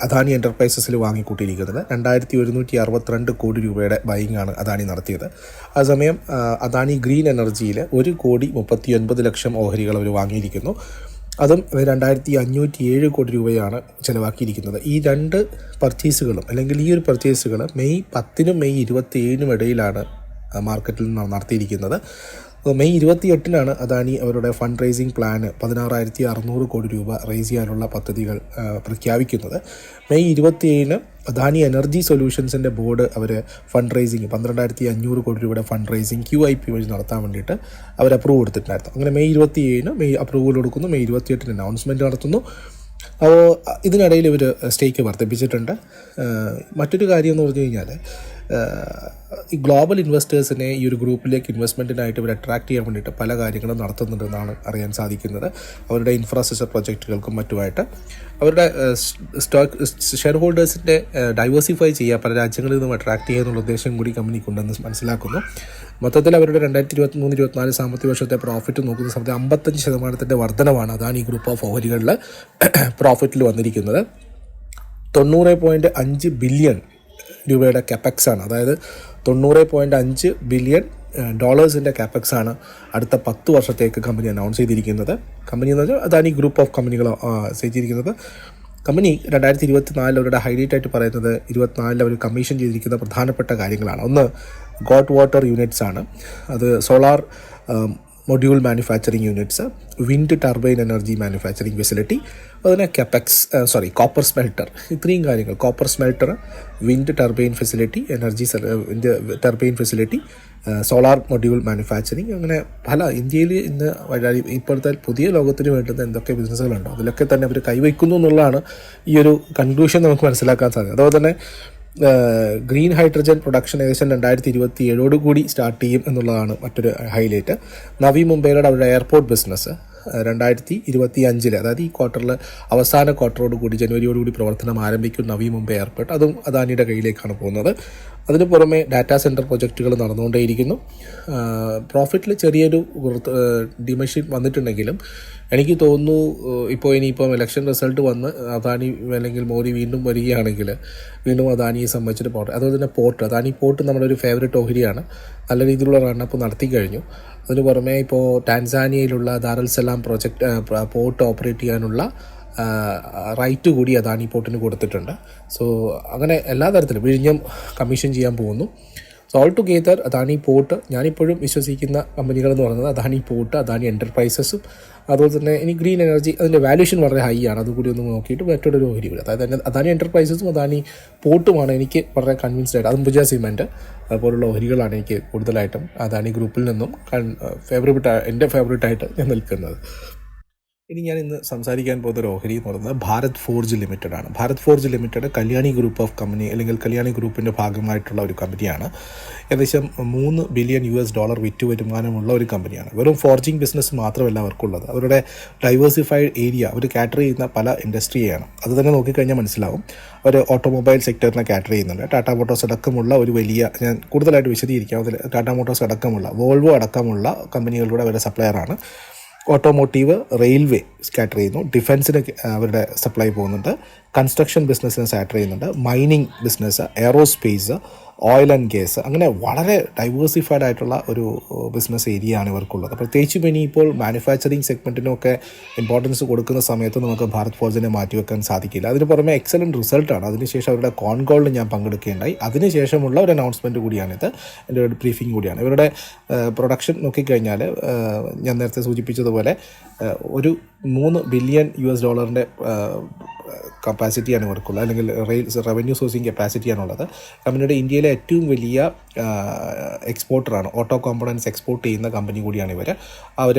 അദാനി എന്റർപ്രൈസസിൽ വാങ്ങിക്കൂട്ടിയിരിക്കുന്നത്. രണ്ടായിരത്തി ഒരുന്നൂറ്റി അറുപത്തിരണ്ട് കോടി രൂപയുടെ ബൈങ് ആണ് അദാനി നടത്തിയത്. അതേസമയം അദാനി ഗ്രീൻ എനർജിയിൽ ഒരു കോടി മുപ്പത്തി ഒൻപത് ലക്ഷം ഓഹരികൾ അവർ വാങ്ങിയിരിക്കുന്നു. അതും രണ്ടായിരത്തി അഞ്ഞൂറ്റി ഏഴ് കോടി രൂപയാണ് ചിലവാക്കിയിരിക്കുന്നത്. ഈ രണ്ട് പർച്ചേസുകളും അല്ലെങ്കിൽ ഈ ഒരു പർച്ചേസുകൾ മെയ് പത്തിനും മെയ് ഇരുപത്തി ഏഴിനും ഇടയിലാണ് മാർക്കറ്റിൽ നടത്തിയിരിക്കുന്നത്. അപ്പോൾ മെയ് ഇരുപത്തി എട്ടിനാണ് അദാനി അവരുടെ ഫണ്ട് റൈസിംഗ് പ്ലാന് പതിനാറായിരത്തി അറുന്നൂറ് കോടി രൂപ റേസ് ചെയ്യാനുള്ള പദ്ധതികൾ പ്രഖ്യാപിക്കുന്നത്. മെയ് ഇരുപത്തി ഏഴിന് അദാനി എനർജി സൊല്യൂഷൻസിന്റെ ബോർഡ് അവർ ഫണ്ട് റൈസിംഗ് പന്ത്രണ്ടായിരത്തി അഞ്ഞൂറ് കോടി രൂപയുടെ fund raising Q I P വഴി നടത്താൻ വേണ്ടിയിട്ട് അവർ അപ്രൂവ് കൊടുത്തിട്ടുണ്ടായിരുന്നു. അങ്ങനെ മെയ് ഇരുപത്തി ഏഴിന് മെയ് അപ്രൂവൽ കൊടുക്കുന്നു മെയ് ഇരുപത്തി എട്ടിന് അനൗൺസ്മെന്റ് നടത്തുന്നു അപ്പോൾ ഇതിനിടയിൽ ഇവർ സ്റ്റേക്ക് വർദ്ധിപ്പിച്ചിട്ടുണ്ട്. മറ്റൊരു കാര്യം എന്ന് പറഞ്ഞു കഴിഞ്ഞാൽ ഈ ഗ്ലോബൽ ഇൻവെസ്റ്റേഴ്സിനെ ഈ ഒരു ഗ്രൂപ്പിലേക്ക് ഇൻവെസ്റ്റ്മെന്റിനായിട്ട് ഇവർ അട്രാക്ട് ചെയ്യാൻ വേണ്ടിയിട്ട് പല കാര്യങ്ങളും നടത്തുന്നുണ്ടെന്നാണ് അറിയാൻ സാധിക്കുന്നത്. അവരുടെ ഇൻഫ്രാസ്ട്രക്ചർ പ്രൊജക്റ്റുകൾക്കും മറ്റുമായിട്ട്. അവരുടെ സ്റ്റോക്ക് ഷെയർ ഹോൾഡേഴ്സിന്റെ ഡൈവേഴ്സിഫൈ ചെയ്യുക പല രാജ്യങ്ങളിൽ നിന്നും അട്രാക്ട് ചെയ്യുക എന്നുള്ള ഉദ്ദേശം കൂടി കമ്പനിക്കുണ്ടെന്ന് മനസ്സിലാക്കുന്നു. മൊത്തത്തിൽ അവരുടെ രണ്ടായിരത്തി ഇരുപത്തി മൂന്ന് ഇരുപത്തിനാല് സാമ്പത്തിക വർഷത്തെ പ്രോഫിറ്റ് നോക്കുന്ന സമയത്ത് അമ്പത്തഞ്ച് ശതമാനത്തിന്റെ വർധനമാണ് അതാണ് ഈ ഗ്രൂപ്പ് ഓഫ് ഓഹരികളിൽ പ്രോഫിറ്റിൽ വന്നിരിക്കുന്നത്. തൊണ്ണൂറ് പോയിന്റ് അഞ്ച് ബില്യൺ രൂപയുടെ capex ആണ്. അതായത് തൊണ്ണൂറ് പോയിന്റ് അഞ്ച് ബില്യൺ ഡോളേഴ്സിന്റെ കാപ്പക്സ് ആണ് അടുത്ത പത്ത് വർഷത്തേക്ക് കമ്പനി അനൗൺസ് ചെയ്തിരിക്കുന്നത്. കമ്പനി എന്ന് വെച്ചാൽ അതാണ് ഈ ഗ്രൂപ്പ് ഓഫ് കമ്പനികൾ ചെയ്തിരിക്കുന്നത് കമ്പനി രണ്ടായിരത്തി ഇരുപത്തി നാലിൽ അവരുടെ ഹൈലൈറ്റ് ആയിട്ട് പറയുന്നത് ഇരുപത്തിനാലിൽ അവർ കമ്മീഷൻ ചെയ്തിരിക്കുന്ന പ്രധാനപ്പെട്ട കാര്യങ്ങളാണ്. ഒന്ന് ഗോട്ട് വാട്ടർ യൂണിറ്റ്സ് ആണ്. അത് solar module manufacturing units wind turbine energy manufacturing facility അതുപോലെ കെപ്പക്സ് സോറി കോപ്പർ സ്മെൽട്ടർ ഇത്രയും കാര്യങ്ങൾ. Copper smelter wind turbine facility energy turbine facility solar module manufacturing അങ്ങനെ പല ഇന്ത്യയിൽ ഇന്ന് വഴി ഇപ്പോഴത്തെ പുതിയ ലോകത്തിന് വേണ്ടുന്ന എന്തൊക്കെ ബിസിനസ്സുകളുണ്ടോ അതിലൊക്കെ തന്നെ അവർ കൈവയ്ക്കുന്നു എന്നുള്ളതാണ് ഈ ഒരു കൺക്ലൂഷൻ നമുക്ക് മനസ്സിലാക്കാൻ സാധിക്കും അതുപോലെ തന്നെ ഗ്രീൻ ഹൈഡ്രജൻ പ്രൊഡക്ഷൻ ഏകദേശം രണ്ടായിരത്തി ഇരുപത്തി ഏഴോട് കൂടി സ്റ്റാർട്ട് ചെയ്യും എന്നുള്ളതാണ് മറ്റൊരു ഹൈലൈറ്റ്. നവി മുംബൈയുടെ അവരുടെ എയർപോർട്ട് ബിസിനസ് രണ്ടായിരത്തി ഇരുപത്തി അഞ്ചിൽ അതായത് ഈ ക്വാർട്ടറിൽ അവസാന ക്വാർട്ടറോട് കൂടി ജനുവരിയോടുകൂടി പ്രവർത്തനം ആരംഭിക്കും നവി മുംബൈ എയർപോർട്ട്. അതും അദാനിയുടെ കയ്യിലേക്കാണ് പോകുന്നത്. അതിന് പുറമെ ഡാറ്റാ സെന്റർ പ്രൊജക്റ്റുകൾ നടന്നുകൊണ്ടേയിരിക്കുന്നു. പ്രോഫിറ്റിൽ ചെറിയൊരു ഡിമഷൻ വന്നിട്ടുണ്ടെങ്കിലും എനിക്ക് തോന്നുന്നു ഇപ്പോൾ ഇനിയിപ്പം ഇലക്ഷൻ റിസൾട്ട് വന്ന് അദാനി അല്ലെങ്കിൽ മോദി വീണ്ടും വരികയാണെങ്കിൽ വീണ്ടും അദാനിയെ സംബന്ധിച്ചിട്ട് പോർട്ട് അതുപോലെ തന്നെ പോർട്ട് അദാനി പോർട്ട് നമ്മുടെ ഒരു ഫേവറേറ്റ് ഓഹരിയാണ്. നല്ല രീതിയിലുള്ള റണ്ണപ്പ് നടത്തി കഴിഞ്ഞു. അതിന് പുറമെ ഇപ്പോൾ ടാൻസാനിയയിലുള്ള Dar es Salaam project port operate ചെയ്യാനുള്ള റൈറ്റ് കൂടി അദാനി പോർട്ടിന് കൊടുത്തിട്ടുണ്ട്. സോ അങ്ങനെ എല്ലാ തരത്തിലും വിഴിഞ്ഞം കമ്മീഷൻ ചെയ്യാൻ പോകുന്നു. So all together Adani port ഞാനിപ്പോഴും വിശ്വസിക്കുന്ന കമ്പനികൾ എന്ന് പറയുന്നത് അദാനി പോർട്ട് അദാനി എന്റർപ്രൈസസും അതുപോലെ തന്നെ ഇനി ഗ്രീൻ എനർജി അതിന്റെ വാല്യൂഷൻ വളരെ ഹൈ ആണ്. അതുകൂടി ഒന്ന് നോക്കിയിട്ട് മറ്റൊരു ഓഹരി കൂടി അതായത് അദാനി എന്റർപ്രൈസസും അദാനി പോർട്ടുമാണ് എനിക്ക് വളരെ കൺവിൻസ്ഡ് ആയിട്ട്. അംബുജ സിമെന്റ് അതുപോലുള്ള ഓഹരികളാണ് എനിക്ക് കൂടുതലായിട്ടും അദാനി ഗ്രൂപ്പിൽ നിന്നും ഫേവറേറ്റ് എന്റെ ഫേവറേറ്റ് ആയിട്ട് ഞാൻ നിൽക്കുന്നത്. ഇനി ഞാൻ ഇന്ന് സംസാരിക്കാൻ പോകുന്ന ഒരു ഓഹരി എന്ന് പറയുന്നത് ഭാരത് ഫോർജ് ലിമിറ്റഡ് ആണ്. Bharat forge limited Kalyani group of company അല്ലെങ്കിൽ കല്യാണി ഗ്രൂപ്പിന്റെ ഭാഗമായിട്ടുള്ള ഒരു കമ്പനിയാണ്. ഏകദേശം മൂന്ന് ബില്യൺ യു എസ് ഡോളർ വിറ്റ് വരുമാനമുള്ള ഒരു കമ്പനിയാണ്. വെറും ഫോർജിങ് ബിസിനസ് മാത്രമല്ല അവർക്കുള്ളത്. അവരുടെ ഡൈവേഴ്സിഫൈഡ് ഏരിയ അവർ കാറ്റർ ചെയ്യുന്ന പല ഇൻഡസ്ട്രിയാണ് അത് തന്നെ നോക്കിക്കഴിഞ്ഞാൽ മനസ്സിലാവും. അവർ ഓട്ടോമൊബൈൽ സെക്ടറിനെ കാറ്റർ ചെയ്യുന്നുണ്ട്. ടാറ്റ മോട്ടോഴ്സ് അടക്കമുള്ള ഒരു വലിയ ഞാൻ കൂടുതലായിട്ട് വിശദീകരിക്കാം അതിൽ ടാറ്റ മോട്ടോഴ്സ് അടക്കമുള്ള വോൾവോ അടക്കമുള്ള കമ്പനികളുടെ അവരുടെ സപ്ലയറാണ് ഓട്ടോമോട്ടീവ് റെയിൽവേ സ്കാറ്റർ ചെയ്യുന്നു. ഡിഫൻസിന് അവരുടെ സപ്ലൈ പോകുന്നുണ്ട്. കൺസ്ട്രക്ഷൻ ബിസിനസ്സിന് സ്കാറ്റർ ചെയ്യുന്നുണ്ട്. Mining business aerospace oil and gas അങ്ങനെ വളരെ ഡൈവേഴ്സിഫൈഡ് ആയിട്ടുള്ള ഒരു ബിസിനസ് ഏരിയ ആണ് ഇവർക്കുള്ളത്. പ്രത്യേകിച്ചും ഇനി ഇപ്പോൾ മാനുഫാക്ചറിങ് സെഗ്മെന്റിനൊക്കെ ഇമ്പോർട്ടൻസ് കൊടുക്കുന്ന സമയത്ത് നമുക്ക് ഭാരത് ഫോർജിനെ മാറ്റിവെക്കാൻ സാധിക്കില്ല. അതിന് പുറമെ എക്സലന്റ് റിസൾട്ടാണ് അതിനുശേഷം അവരുടെ കോൺകോളിൽ ഞാൻ പങ്കെടുക്കുകയുണ്ടായി. അതിനുശേഷമുള്ള ഒരു അനൗൺസ്മെന്റ് കൂടിയാണിത് എന്റെ ഒരു ബ്രീഫിംഗ് കൂടിയാണ്. ഇവരുടെ പ്രൊഡക്ഷൻ നോക്കിക്കഴിഞ്ഞാൽ ഞാൻ നേരത്തെ സൂചിപ്പിച്ചതുപോലെ ഒരു മൂന്ന് ബില്യൺ യു എസ് ഡോളറിന്റെ കപ്പാസിറ്റിയാണ് ഇവർക്കുള്ളത് അല്ലെങ്കിൽ റെയിൽ റവന്യൂ സോഴ്സിങ് കപ്പാസിറ്റിയാണുള്ളത് കമ്പനിയുടെ ഇന്ത്യയിലെ ഏറ്റവും വലിയ എക്സ്പോർട്ടറാണ് ഓട്ടോ കോമ്പണൻസ് എക്സ്പോർട്ട് ചെയ്യുന്ന കമ്പനി കൂടിയാണ് ഇവർ അവർ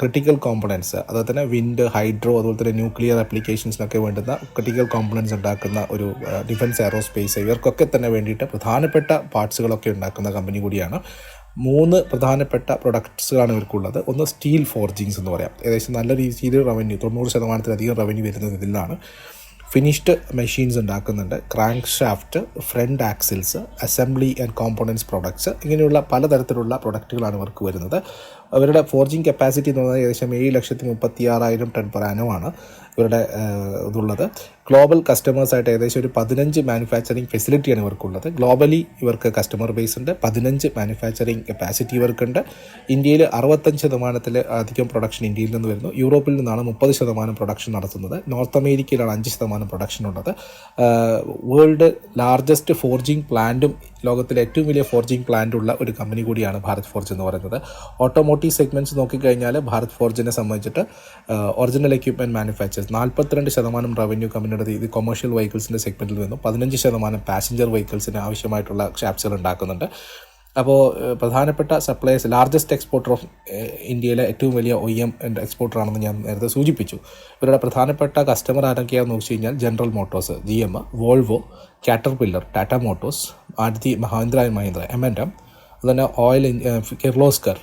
ക്രിട്ടിക്കൽ കോമ്പണൻസ് അതുപോലെ തന്നെ വിൻഡ് ഹൈഡ്രോ അതുപോലെ തന്നെ ന്യൂക്ലിയർ ആപ്ലിക്കേഷൻസിനൊക്കെ വേണ്ടുന്ന ക്രിട്ടിക്കൽ കോമ്പണൻസ് ഉണ്ടാക്കുന്ന ഒരു ഡിഫൻസ് എയറോസ്പേസ് ഇവർക്കൊക്കെ തന്നെ വേണ്ടിയിട്ട് പ്രധാനപ്പെട്ട പാർട്സുകളൊക്കെ ഉണ്ടാക്കുന്ന കമ്പനി കൂടിയാണ്. മൂന്ന് പ്രധാനപ്പെട്ട പ്രൊഡക്ട്സുകളാണ് ഇവർക്കുള്ളത്. ഒന്ന് സ്റ്റീൽ ഫോർജിങ്സ് എന്ന് പറയാം. ഏകദേശം നല്ല രീതിയിൽ റവന്യൂ തൊണ്ണൂറ് ശതമാനത്തിലധികം റവന്യൂ വരുന്നത് നിന്നാണ് ഫിനിഷ്ഡ് മെഷീൻസ് ഉണ്ടാക്കുന്നുണ്ട്. Crank shaft front axles assembly and components products ഇങ്ങനെയുള്ള പലതരത്തിലുള്ള പ്രൊഡക്റ്റുകളാണ് ഇവർക്ക് വരുന്നത്. അവരുടെ ഫോർജിങ് കപ്പാസിറ്റി എന്ന് പറഞ്ഞാൽ ഏകദേശം ഏഴ് ലക്ഷത്തി മുപ്പത്തി ആറായിരം ടൺ പെർ ഇവരുടെ ഇതുള്ളത്. ഗ്ലോബൽ കസ്റ്റമേഴ്സായിട്ട് ഏകദേശം ഒരു പതിനഞ്ച് മാനുഫാക്ചറിങ് ഫെസിലിറ്റിയാണ് ഇവർക്കുള്ളത്. ഗ്ലോബലി ഇവർക്ക് കസ്റ്റമർ ബേസ് ഉണ്ട്. പതിനഞ്ച് മാനുഫാക്ചറിങ് കപ്പാസിറ്റി ഇവർക്കുണ്ട്. ഇന്ത്യയിൽ അറുപത്തഞ്ച് ശതമാനത്തിൽ അധികം പ്രൊഡക്ഷൻ ഇന്ത്യയിൽ നിന്ന് വരുന്നു. യൂറോപ്പിൽ നിന്നാണ് മുപ്പത് ശതമാനം പ്രൊഡക്ഷൻ നടത്തുന്നത്. നോർത്ത് അമേരിക്കയിലാണ് അഞ്ച് ശതമാനം പ്രൊഡക്ഷൻ ഉള്ളത്. വേൾഡ് ലാർജസ്റ്റ് ഫോർജിങ് പ്ലാന്റും ലോകത്തിലെ ഏറ്റവും വലിയ ഫോർജിങ് പ്ലാന്റ് ഉള്ള ഒരു കമ്പനി കൂടിയാണ് ഭാരത് ഫോർജ് എന്ന് പറയുന്നത്. ഓട്ടോമോട്ടീവ് സെഗ്മെന്റ്സ് നോക്കിക്കഴിഞ്ഞാൽ ഭാരത് ഫോർജിനെ സംബന്ധിച്ചിട്ട് ഒറിജിനൽ എക്യുപ്മെന്റ് മാനുഫാക്ചേഴ്സ് നാൽപ്പത്തിരണ്ട് ശതമാനം റവന്യൂ കമ്പനിയുടെ ഇത് കൊമേഴ്ഷ്യൽ വെഹിക്കിൾസിന്റെ സെഗ്മെന്റിൽ നിന്നും പതിനഞ്ച് ശതമാനം പാസഞ്ചർ വെഹിക്കിൾസിന് ആവശ്യമായിട്ടുള്ള ഷാപ്സുകൾ ഉണ്ടാക്കുന്നുണ്ട്. അപ്പോൾ പ്രധാനപ്പെട്ട സപ്ലയേഴ്സ് ലാർജസ്റ്റ് എക്സ്പോർട്ടർ ഓഫ് ഇന്ത്യയിലെ ഏറ്റവും വലിയ ഒ എം എക്സ്പോർട്ടർ ആണെന്ന് ഞാൻ നേരത്തെ സൂചിപ്പിച്ചു. ഇവരുടെ പ്രധാനപ്പെട്ട കസ്റ്റമർ ആരൊക്കെയാണെന്ന് വെച്ച് കഴിഞ്ഞാൽ general motors G M Volvo Caterpillar Tata motors Maruti Mahindra and Mahindra M N M അതുതന്നെ ഓയിൽ കിർലോസ്കർ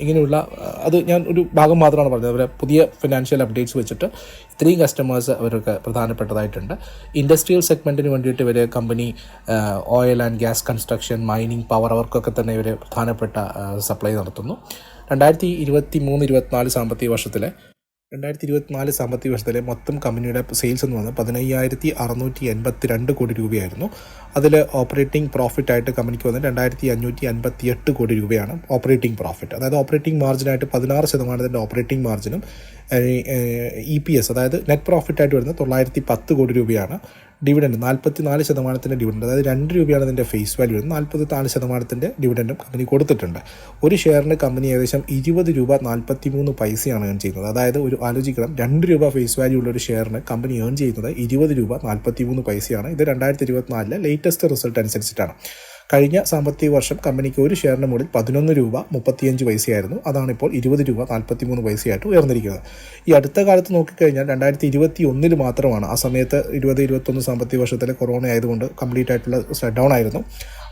ഇങ്ങനെയുള്ള അത് ഞാൻ ഒരു ഭാഗം മാത്രമാണ് പറഞ്ഞത്. അവരെ പുതിയ ഫിനാൻഷ്യൽ അപ്ഡേറ്റ്സ് വെച്ചിട്ട് ഇത്രയും കസ്റ്റമേഴ്സ് അവർക്ക് പ്രധാനപ്പെട്ടതായിട്ടുണ്ട്. ഇൻഡസ്ട്രിയൽ സെഗ്മെന്റിന് വേണ്ടിയിട്ട് ഇവർ company oil and gas construction mining power അവർക്കൊക്കെ തന്നെ ഇവർ പ്രധാനപ്പെട്ട സപ്ലൈ നടത്തുന്നു. രണ്ടായിരത്തി ഇരുപത്തി മൂന്ന് ഇരുപത്തിനാല് സാമ്പത്തിക വർഷത്തിലെ രണ്ടായിരത്തി ഇരുപത്തിനാല് സാമ്പത്തിക വർഷത്തിലെ മൊത്തം കമ്പനിയുടെ സെയിൽസ് എന്ന് പറഞ്ഞാൽ പതിനയ്യായിരത്തി അറുന്നൂറ്റി എൺപത്തി രണ്ട് കോടി രൂപയായിരുന്നു. അതിൽ ഓപ്പറേറ്റിംഗ് പ്രോഫിറ്റ് ആയിട്ട് കമ്പനിക്ക് വന്നത് രണ്ടായിരത്തി അഞ്ഞൂറ്റി അൻപത്തി എട്ട് കോടി രൂപയാണ് ഓപ്പറേറ്റിംഗ് പ്രോഫിറ്റ് അതായത് ഓപ്പറേറ്റിംഗ് മാർജിനായിട്ട് പതിനാറ് ശതമാനത്തിന്റെ ഓപ്പറേറ്റിംഗ് മാർജിനും ഇ പി എസ് അതായത് നെറ്റ് പ്രോഫിറ്റ് ആയിട്ട് വരുന്നത് തൊള്ളായിരത്തി പത്ത് കോടി രൂപയാണ്. ഡിവിഡൻഡ് നാൽപ്പത്തി നാല് ശതമാനത്തിന്റെ ഡിവിഡൻഡ് അതായത് രണ്ട് രൂപയാണ് ഇതിന്റെ ഫേസ് വാല്യൂ വരുന്നത്. നാൽപ്പത്തി നാല് ശതമാനത്തിന്റെ ഡിവിഡൻഡും കമ്പനി കൊടുത്തിട്ടുണ്ട്. ഒരു ഷെയറിന് കമ്പനി ഏകദേശം ഇരുപത് രൂപ നാൽപ്പത്തി മൂന്ന് പൈസയാണ് ഏൺ ചെയ്യുന്നത്. അതായത് ഒരു ആലോചിക്കണം രണ്ട് രൂപ ഫേസ് വാല്യൂ ഉള്ള ഒരു ഷെയറിന് കമ്പനി ഏൺ ചെയ്യുന്നത് ഇരുപത് രൂപ നാൽപ്പത്തി മൂന്ന് പൈസയാണ്. ഇത് രണ്ടായിരത്തി ഇരുപത്തിനാലിലെ ലേറ്റസ്റ്റ് റിസൾട്ട് അനുസരിച്ചിട്ടാണ്. കഴിഞ്ഞ സാമ്പത്തിക വർഷം കമ്പനിക്ക് ഒരു ഷെയറിന് മുകളിൽ പതിനൊന്ന് രൂപ മുപ്പത്തിയഞ്ച് പൈസയായിരുന്നു. അതാണ് ഇപ്പോൾ ഇരുപത് രൂപ നാൽപ്പത്തി മൂന്ന് പൈസയായിട്ട് ഉയർന്നിരിക്കുന്നത്. ഈ അടുത്ത കാലത്ത് നോക്കിക്കഴിഞ്ഞാൽ രണ്ടായിരത്തി ഇരുപത്തി ഒന്നിൽ മാത്രമാണ്. ആ സമയത്ത് ഇരുപത് ഇരുപത്തൊന്ന് സാമ്പത്തിക വർഷത്തിലെ കൊറോണ ആയതുകൊണ്ട് കംപ്ലീറ്റ് ആയിട്ടുള്ള ഷട്ട് ഡൗൺ ആയിരുന്നു.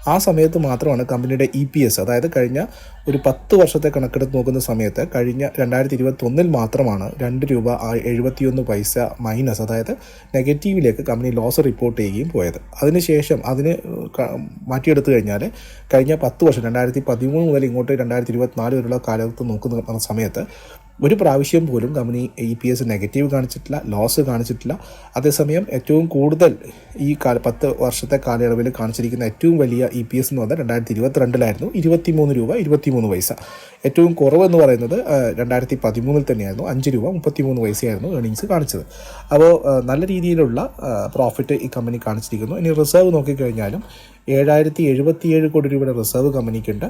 ആ സമയത്ത് മാത്രമാണ് കമ്പനിയുടെ ഇ പി എസ് അതായത് കഴിഞ്ഞ ഒരു പത്ത് വർഷത്തെ കണക്കെടുത്ത് നോക്കുന്ന സമയത്ത് കഴിഞ്ഞ രണ്ടായിരത്തി ഇരുപത്തി ഒന്നിൽ മാത്രമാണ് രണ്ട് രൂപ എഴുപത്തിയൊന്ന് പൈസ മൈനസ് അതായത് നെഗറ്റീവിലേക്ക് കമ്പനി ലോസ് റിപ്പോർട്ട് ചെയ്യുകയും പോയത്. അതിനുശേഷം അതിന് മാറ്റിയെടുത്തു കഴിഞ്ഞാൽ കഴിഞ്ഞ പത്ത് വർഷം രണ്ടായിരത്തി പതിമൂന്ന് മുതൽ ഇങ്ങോട്ട് രണ്ടായിരത്തി ഇരുപത്തിനാല് വരെയുള്ള കാലത്ത് നോക്കുന്ന സമയത്ത് ഒരു പ്രാവശ്യം പോലും company E P S negative കാണിച്ചിട്ടില്ല ലോസ് കാണിച്ചിട്ടില്ല. അതേസമയം ഏറ്റവും കൂടുതൽ ഈ കാല പത്ത് വർഷത്തെ കാലയളവിൽ കാണിച്ചിരിക്കുന്ന ഏറ്റവും വലിയ ഇ പി എസ് എന്ന് പറഞ്ഞാൽ രണ്ടായിരത്തി ഇരുപത്തിരണ്ടിലായിരുന്നു ഇരുപത്തിമൂന്ന് രൂപ ഇരുപത്തിമൂന്ന് പൈസ. ഏറ്റവും കുറവെന്ന് പറയുന്നത് രണ്ടായിരത്തി പതിമൂന്നിൽ തന്നെയായിരുന്നു. അഞ്ച് രൂപ മുപ്പത്തിമൂന്ന് പൈസയായിരുന്നു ഏണിങ്സ് കാണിച്ചത്. അപ്പോൾ നല്ല രീതിയിലുള്ള പ്രോഫിറ്റ് ഈ കമ്പനി കാണിച്ചിരിക്കുന്നു. ഇനി റിസർവ് നോക്കിക്കഴിഞ്ഞാലും ഏഴായിരത്തി എഴുപത്തിയേഴ് കോടി രൂപയുടെ റിസർവ് കമ്പനിക്കുണ്ട്.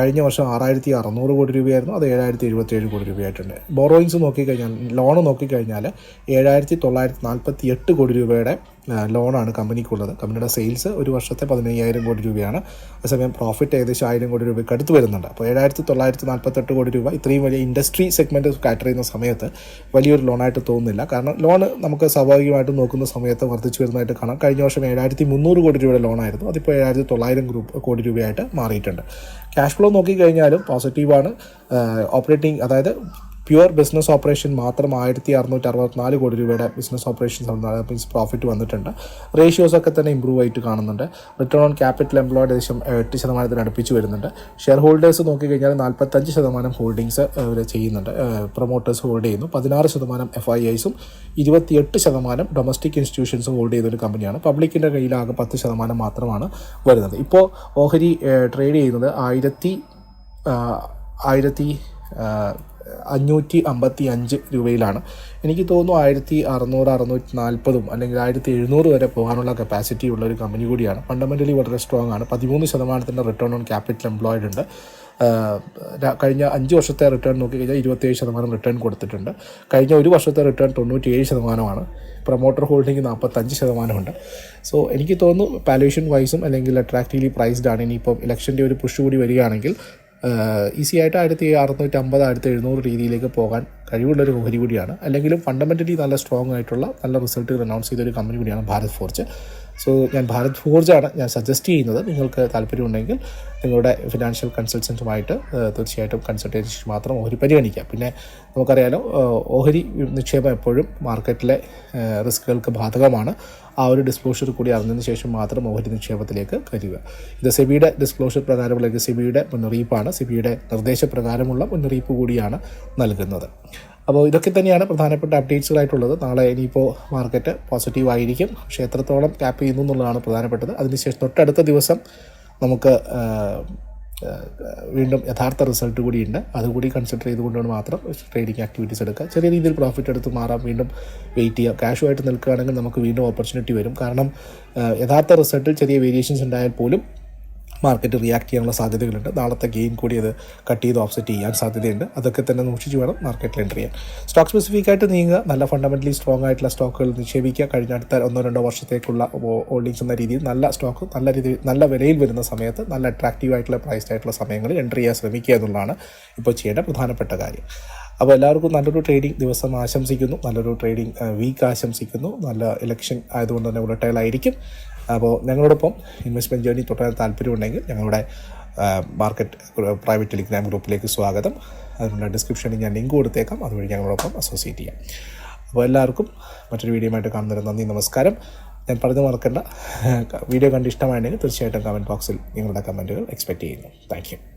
കഴിഞ്ഞ വർഷം ആറായിരത്തി അറുന്നൂറ് കോടി രൂപയായിരുന്നു. അത് ഏഴായിരത്തി എഴുപത്തിയേഴ് കോടി രൂപയായിട്ടുണ്ട്. ബോറോയിങ്സ് നോക്കിക്കഴിഞ്ഞാൽ ലോൺ നോക്കിക്കഴിഞ്ഞാൽ ഏഴായിരത്തി തൊള്ളായിരത്തി നാൽപ്പത്തി എട്ട് കോടി രൂപയുടെ ലോണാണ് കമ്പനിക്കുള്ളത്. കമ്പനിയുടെ സെയിൽസ് ഒരു വർഷത്തെ പതിനയ്യായിരം കോടി രൂപയാണ്. അതേസമയം പ്രോഫിറ്റ് ഏകദേശം ആയിരം കോടി രൂപയ്ക്ക് അടുത്ത് വരുന്നുണ്ട്. അപ്പോൾ ഏഴായിരത്തി തൊള്ളായിരത്തി നാൽപ്പത്തെട്ട് കോടി രൂപ ഇത്രയും വലിയ ഇൻഡസ്ട്രി സെഗ്മെന്റ് കാറ്റർ ചെയ്യുന്ന സമയത്ത് വലിയൊരു ലോണായിട്ട് തോന്നുന്നില്ല. കാരണം ലോൺ നമുക്ക് സ്വാഭാവികമായിട്ടും നോക്കുന്ന സമയത്ത് വർദ്ധിച്ചു വരുന്നതായിട്ട് കാണാം. കഴിഞ്ഞ വർഷം ഏഴായിരത്തി മുന്നൂറ് കോടി രൂപയുടെ ലോണായിരുന്നു. അതിപ്പോൾ ഏഴായിരത്തി തൊള്ളായിരം കോടി രൂപയായിട്ട് മാറിയിട്ടുണ്ട്. ക്യാഷ് ഫ്ലോ നോക്കിക്കഴിഞ്ഞാലും പോസിറ്റീവാണ് ഓപ്പറേറ്റിംഗ് അതായത് പ്യുവർ ബിസിനസ് ഓപ്പറേഷൻ മാത്രം ആയിരത്തി അറുന്നൂറ്റി അറുപത്തിനാല് കോടി രൂപയുടെ ബിസിനസ് ഓപ്പറേഷൻസ് മീൻസ് പ്രോഫിറ്റ് വന്നിട്ടുണ്ട്. റേഷ്യോസ് ഒക്കെ തന്നെ ഇമ്പ്രൂവ് ആയിട്ട് കാണുന്നുണ്ട്. റിട്ടേൺ ഓൺ ക്യാപിറ്റൽ എംപ്ലോയ്ഡ് ഏകദേശം എട്ട് ശതമാനത്തിന് അടുപ്പിച്ച് വരുന്നുണ്ട്. ഷെയർ ഹോൾഡേഴ്സ് നോക്കിക്കഴിഞ്ഞാൽ നാൽപ്പത്തഞ്ച് ശതമാനം ഹോൾഡിങ്സ് അവർ ചെയ്യുന്നുണ്ട്. പ്രൊമോട്ടേഴ്സ് ഹോൾഡ് ചെയ്യുന്നു. പതിനാറ് ശതമാനം എഫ് ഐ ഐസും ഇരുപത്തിയെട്ട് ശതമാനം ഡൊമസ്റ്റിക് ഇൻസ്റ്റിറ്റ്യൂഷൻസും ഹോൾഡ് ചെയ്യുന്ന ഒരു കമ്പനിയാണ് പബ്ലിക്കിന്റെ കയ്യിലാകെ പത്ത് ശതമാനം മാത്രമാണ് വരുന്നത്. ഇപ്പോൾ ഓഹരി ട്രേഡ് ചെയ്യുന്നത് ആയിരത്തി ആയിരത്തി അഞ്ഞൂറ്റി അമ്പത്തി അഞ്ച് രൂപയിലാണ്. എനിക്ക് തോന്നുന്നു ആയിരത്തി അറുന്നൂറ് അറുന്നൂറ്റി നാൽപ്പതും അല്ലെങ്കിൽ ആയിരത്തി എഴുന്നൂറ് വരെ പോകാനുള്ള കപ്പാസിറ്റി ഉള്ള ഒരു കമ്പനി കൂടിയാണ്. ഫണ്ടമെന്റലി വളരെ സ്ട്രോങ് ആണ്. പതിമൂന്ന് ശതമാനത്തിന്റെ റിട്ടേൺ ഓൺ ക്യാപിറ്റൽ എംപ്ലോയിഡ് ഉണ്ട്. കഴിഞ്ഞ അഞ്ച് വർഷത്തെ റിട്ടേൺ നോക്കിക്കഴിഞ്ഞാൽ ഇരുപത്തേഴ് ശതമാനം റിട്ടേൺ കൊടുത്തിട്ടുണ്ട്. കഴിഞ്ഞ ഒരു വർഷത്തെ റിട്ടേൺ തൊണ്ണൂറ്റിയേഴ് ശതമാനമാണ്. പ്രൊമോട്ടർ ഹോൾഡിംഗ് നാൽപ്പത്തഞ്ച് ശതമാനമുണ്ട്. സോ എനിക്ക് തോന്നുന്നു പാലുവേഷൻ വൈസും അല്ലെങ്കിൽ അട്രാക്റ്റീവ്ലി പ്രൈസ്ഡ് ആണ്. ഇനിയിപ്പം ഇലക്ഷന്റെ ഒരു പുഷ് കൂടി വരികയാണെങ്കിൽ ഈസി ആയിട്ട് ആയിരത്തി അറുന്നൂറ്റി അമ്പത് ആയിരത്തി എഴുന്നൂറ് രീതിയിലേക്ക് പോകാൻ കഴിവുള്ളൊരു ഓഹരി കൂടിയാണ്. അല്ലെങ്കിലും ഫണ്ടമെന്റലി നല്ല സ്ട്രോങ് ആയിട്ടുള്ള നല്ല റിസൾട്ടുകൾ അനൗൺസ് ചെയ്തൊരു കമ്പനി കൂടിയാണ് ഭാരത് ഫോർജ് സോ ഞാൻ ഭാരത് ഫോർജാണ് ഞാൻ സജസ്റ്റ് ചെയ്യുന്നത്. നിങ്ങൾക്ക് താല്പര്യമുണ്ടെങ്കിൽ നിങ്ങളുടെ ഫിനാൻഷ്യൽ കൺസൾട്ടന്റുമായിട്ട് തീർച്ചയായിട്ടും കൺസൾട്ടേഷൻ മാത്രം ഓഹരി പരിഗണിക്കാം. പിന്നെ നമുക്കറിയാലോ ഓഹരി നിക്ഷേപം എപ്പോഴും മാർക്കറ്റിലെ റിസ്ക്കുകൾക്ക് ബാധകമാണ്. ആ ഒരു ഡിസ്ക്ലോഷർ കൂടി അറിഞ്ഞതിന് ശേഷം മാത്രം ഓഹരി നിക്ഷേപത്തിലേക്ക് കരുതുക ഇത് സെബിയുടെ ഡിസ്ക്ലോഷർ പ്രകാരമുള്ള അല്ലെങ്കിൽ സെബിയുടെ മുന്നറിയിപ്പാണ്. സെബിയുടെ നിർദ്ദേശപ്രകാരമുള്ള മുന്നറിയിപ്പ് കൂടിയാണ് നൽകുന്നത്. അപ്പോൾ ഇതൊക്കെ തന്നെയാണ് പ്രധാനപ്പെട്ട അപ്ഡേറ്റ്സുകളായിട്ടുള്ളത്. നാളെ ഇനിയിപ്പോൾ മാർക്കറ്റ് പോസിറ്റീവ് ആയിരിക്കും. പക്ഷേ എത്രത്തോളം ക്യാപ്പ് ചെയ്യുന്നു എന്നുള്ളതാണ് പ്രധാനപ്പെട്ടത്. അതിനുശേഷം തൊട്ടടുത്ത ദിവസം നമുക്ക് വീണ്ടും യഥാർത്ഥ റിസൾട്ട് കൂടിയുണ്ട്. അതുകൂടി കൺസിഡർ ചെയ്തുകൊണ്ടാണ് മാത്രം ട്രേഡിംഗ് ആക്ടിവിറ്റീസ് എടുക്കുക. ചെറിയ രീതിയിൽ പ്രോഫിറ്റ് എടുത്ത് മാറാം. വീണ്ടും വെയിറ്റ് ചെയ്യാം ക്യാഷുമായിട്ട് നിൽക്കുകയാണെങ്കിൽ നമുക്ക് വീണ്ടും ഓപ്പർച്യൂണിറ്റി വരും. കാരണം യഥാർത്ഥ റിസൾട്ടിൽ ചെറിയ വേരിയേഷൻസ് ഉണ്ടായാൽ പോലും മാർക്കറ്റ് റിയാക്ട് ചെയ്യാനുള്ള സാധ്യതകളുണ്ട്. നാളത്തെ ഗെയിൻ കൂടി അത് കട്ട് ചെയ്ത് ഓഫ്സെറ്റ് ചെയ്യാൻ സാധ്യതയുണ്ട്. അതൊക്കെ തന്നെ സൂക്ഷിച്ച് വേണം മാർക്കറ്റിൽ എന്റർ ചെയ്യാൻ. സ്റ്റോക്ക് സ്പെസിഫിക് ആയിട്ട് നീങ്ങുക നല്ല ഫണ്ടമെന്റലി സ്ട്രോങ് ആയിട്ടുള്ള സ്റ്റോക്കുകൾ നിക്ഷേപിക്കുക കഴിഞ്ഞ അടുത്ത ഒന്നോ രണ്ടോ വർഷത്തേക്കുള്ള ഹോൾഡിങ്സ് എന്ന രീതിയിൽ നല്ല സ്റ്റോക്ക് നല്ല രീതിയിൽ നല്ല വിലയിൽ വരുന്ന സമയത്ത് നല്ല അട്രാക്റ്റീവ് ആയിട്ടുള്ള പ്രൈസ്ഡ് ആയിട്ടുള്ള സമയങ്ങളിൽ എന്റർ ചെയ്യാൻ ശ്രമിക്കുക എന്നുള്ളതാണ് ഇപ്പോൾ ചെയ്യേണ്ട പ്രധാനപ്പെട്ട കാര്യം. അപ്പോൾ എല്ലാവർക്കും നല്ലൊരു ട്രേഡിംഗ് ദിവസം ആശംസിക്കുന്നു. നല്ലൊരു ട്രേഡിംഗ് വീക്ക് ആശംസിക്കുന്നു. നല്ല ഇലക്ഷൻ ആയതുകൊണ്ട് തന്നെ ആയിരിക്കും. അപ്പോൾ ഞങ്ങളോടൊപ്പം ഇൻവെസ്റ്റ്മെന്റ് ജേർണി തുടരാൻ താല്പര്യമുണ്ടെങ്കിൽ ഞങ്ങളുടെ മാർക്കറ്റ് പ്രൈവറ്റ് ടെലിഗ്രാം ഗ്രൂപ്പിലേക്ക് സ്വാഗതം. അതിനുള്ള ഡിസ്ക്രിപ്ഷനിൽ ഞാൻ ലിങ്ക് കൊടുത്തേക്കാം. അതുവഴി ഞങ്ങളോടൊപ്പം അസോസിയേറ്റ് ചെയ്യാം. അപ്പോൾ എല്ലാവർക്കും മറ്റൊരു വീഡിയോയുമായിട്ട് കാണുന്നതിന് നന്ദി നമസ്കാരം. ഞാൻ പറഞ്ഞു മറക്കേണ്ട. വീഡിയോ കണ്ട് ഇഷ്ടമായിട്ടുണ്ടെങ്കിൽ തീർച്ചയായിട്ടും കമന്റ് ബോക്സിൽ നിങ്ങളുടെ കമന്റുകൾ എക്സ്പെക്റ്റ് ചെയ്യുന്നു. താങ്ക്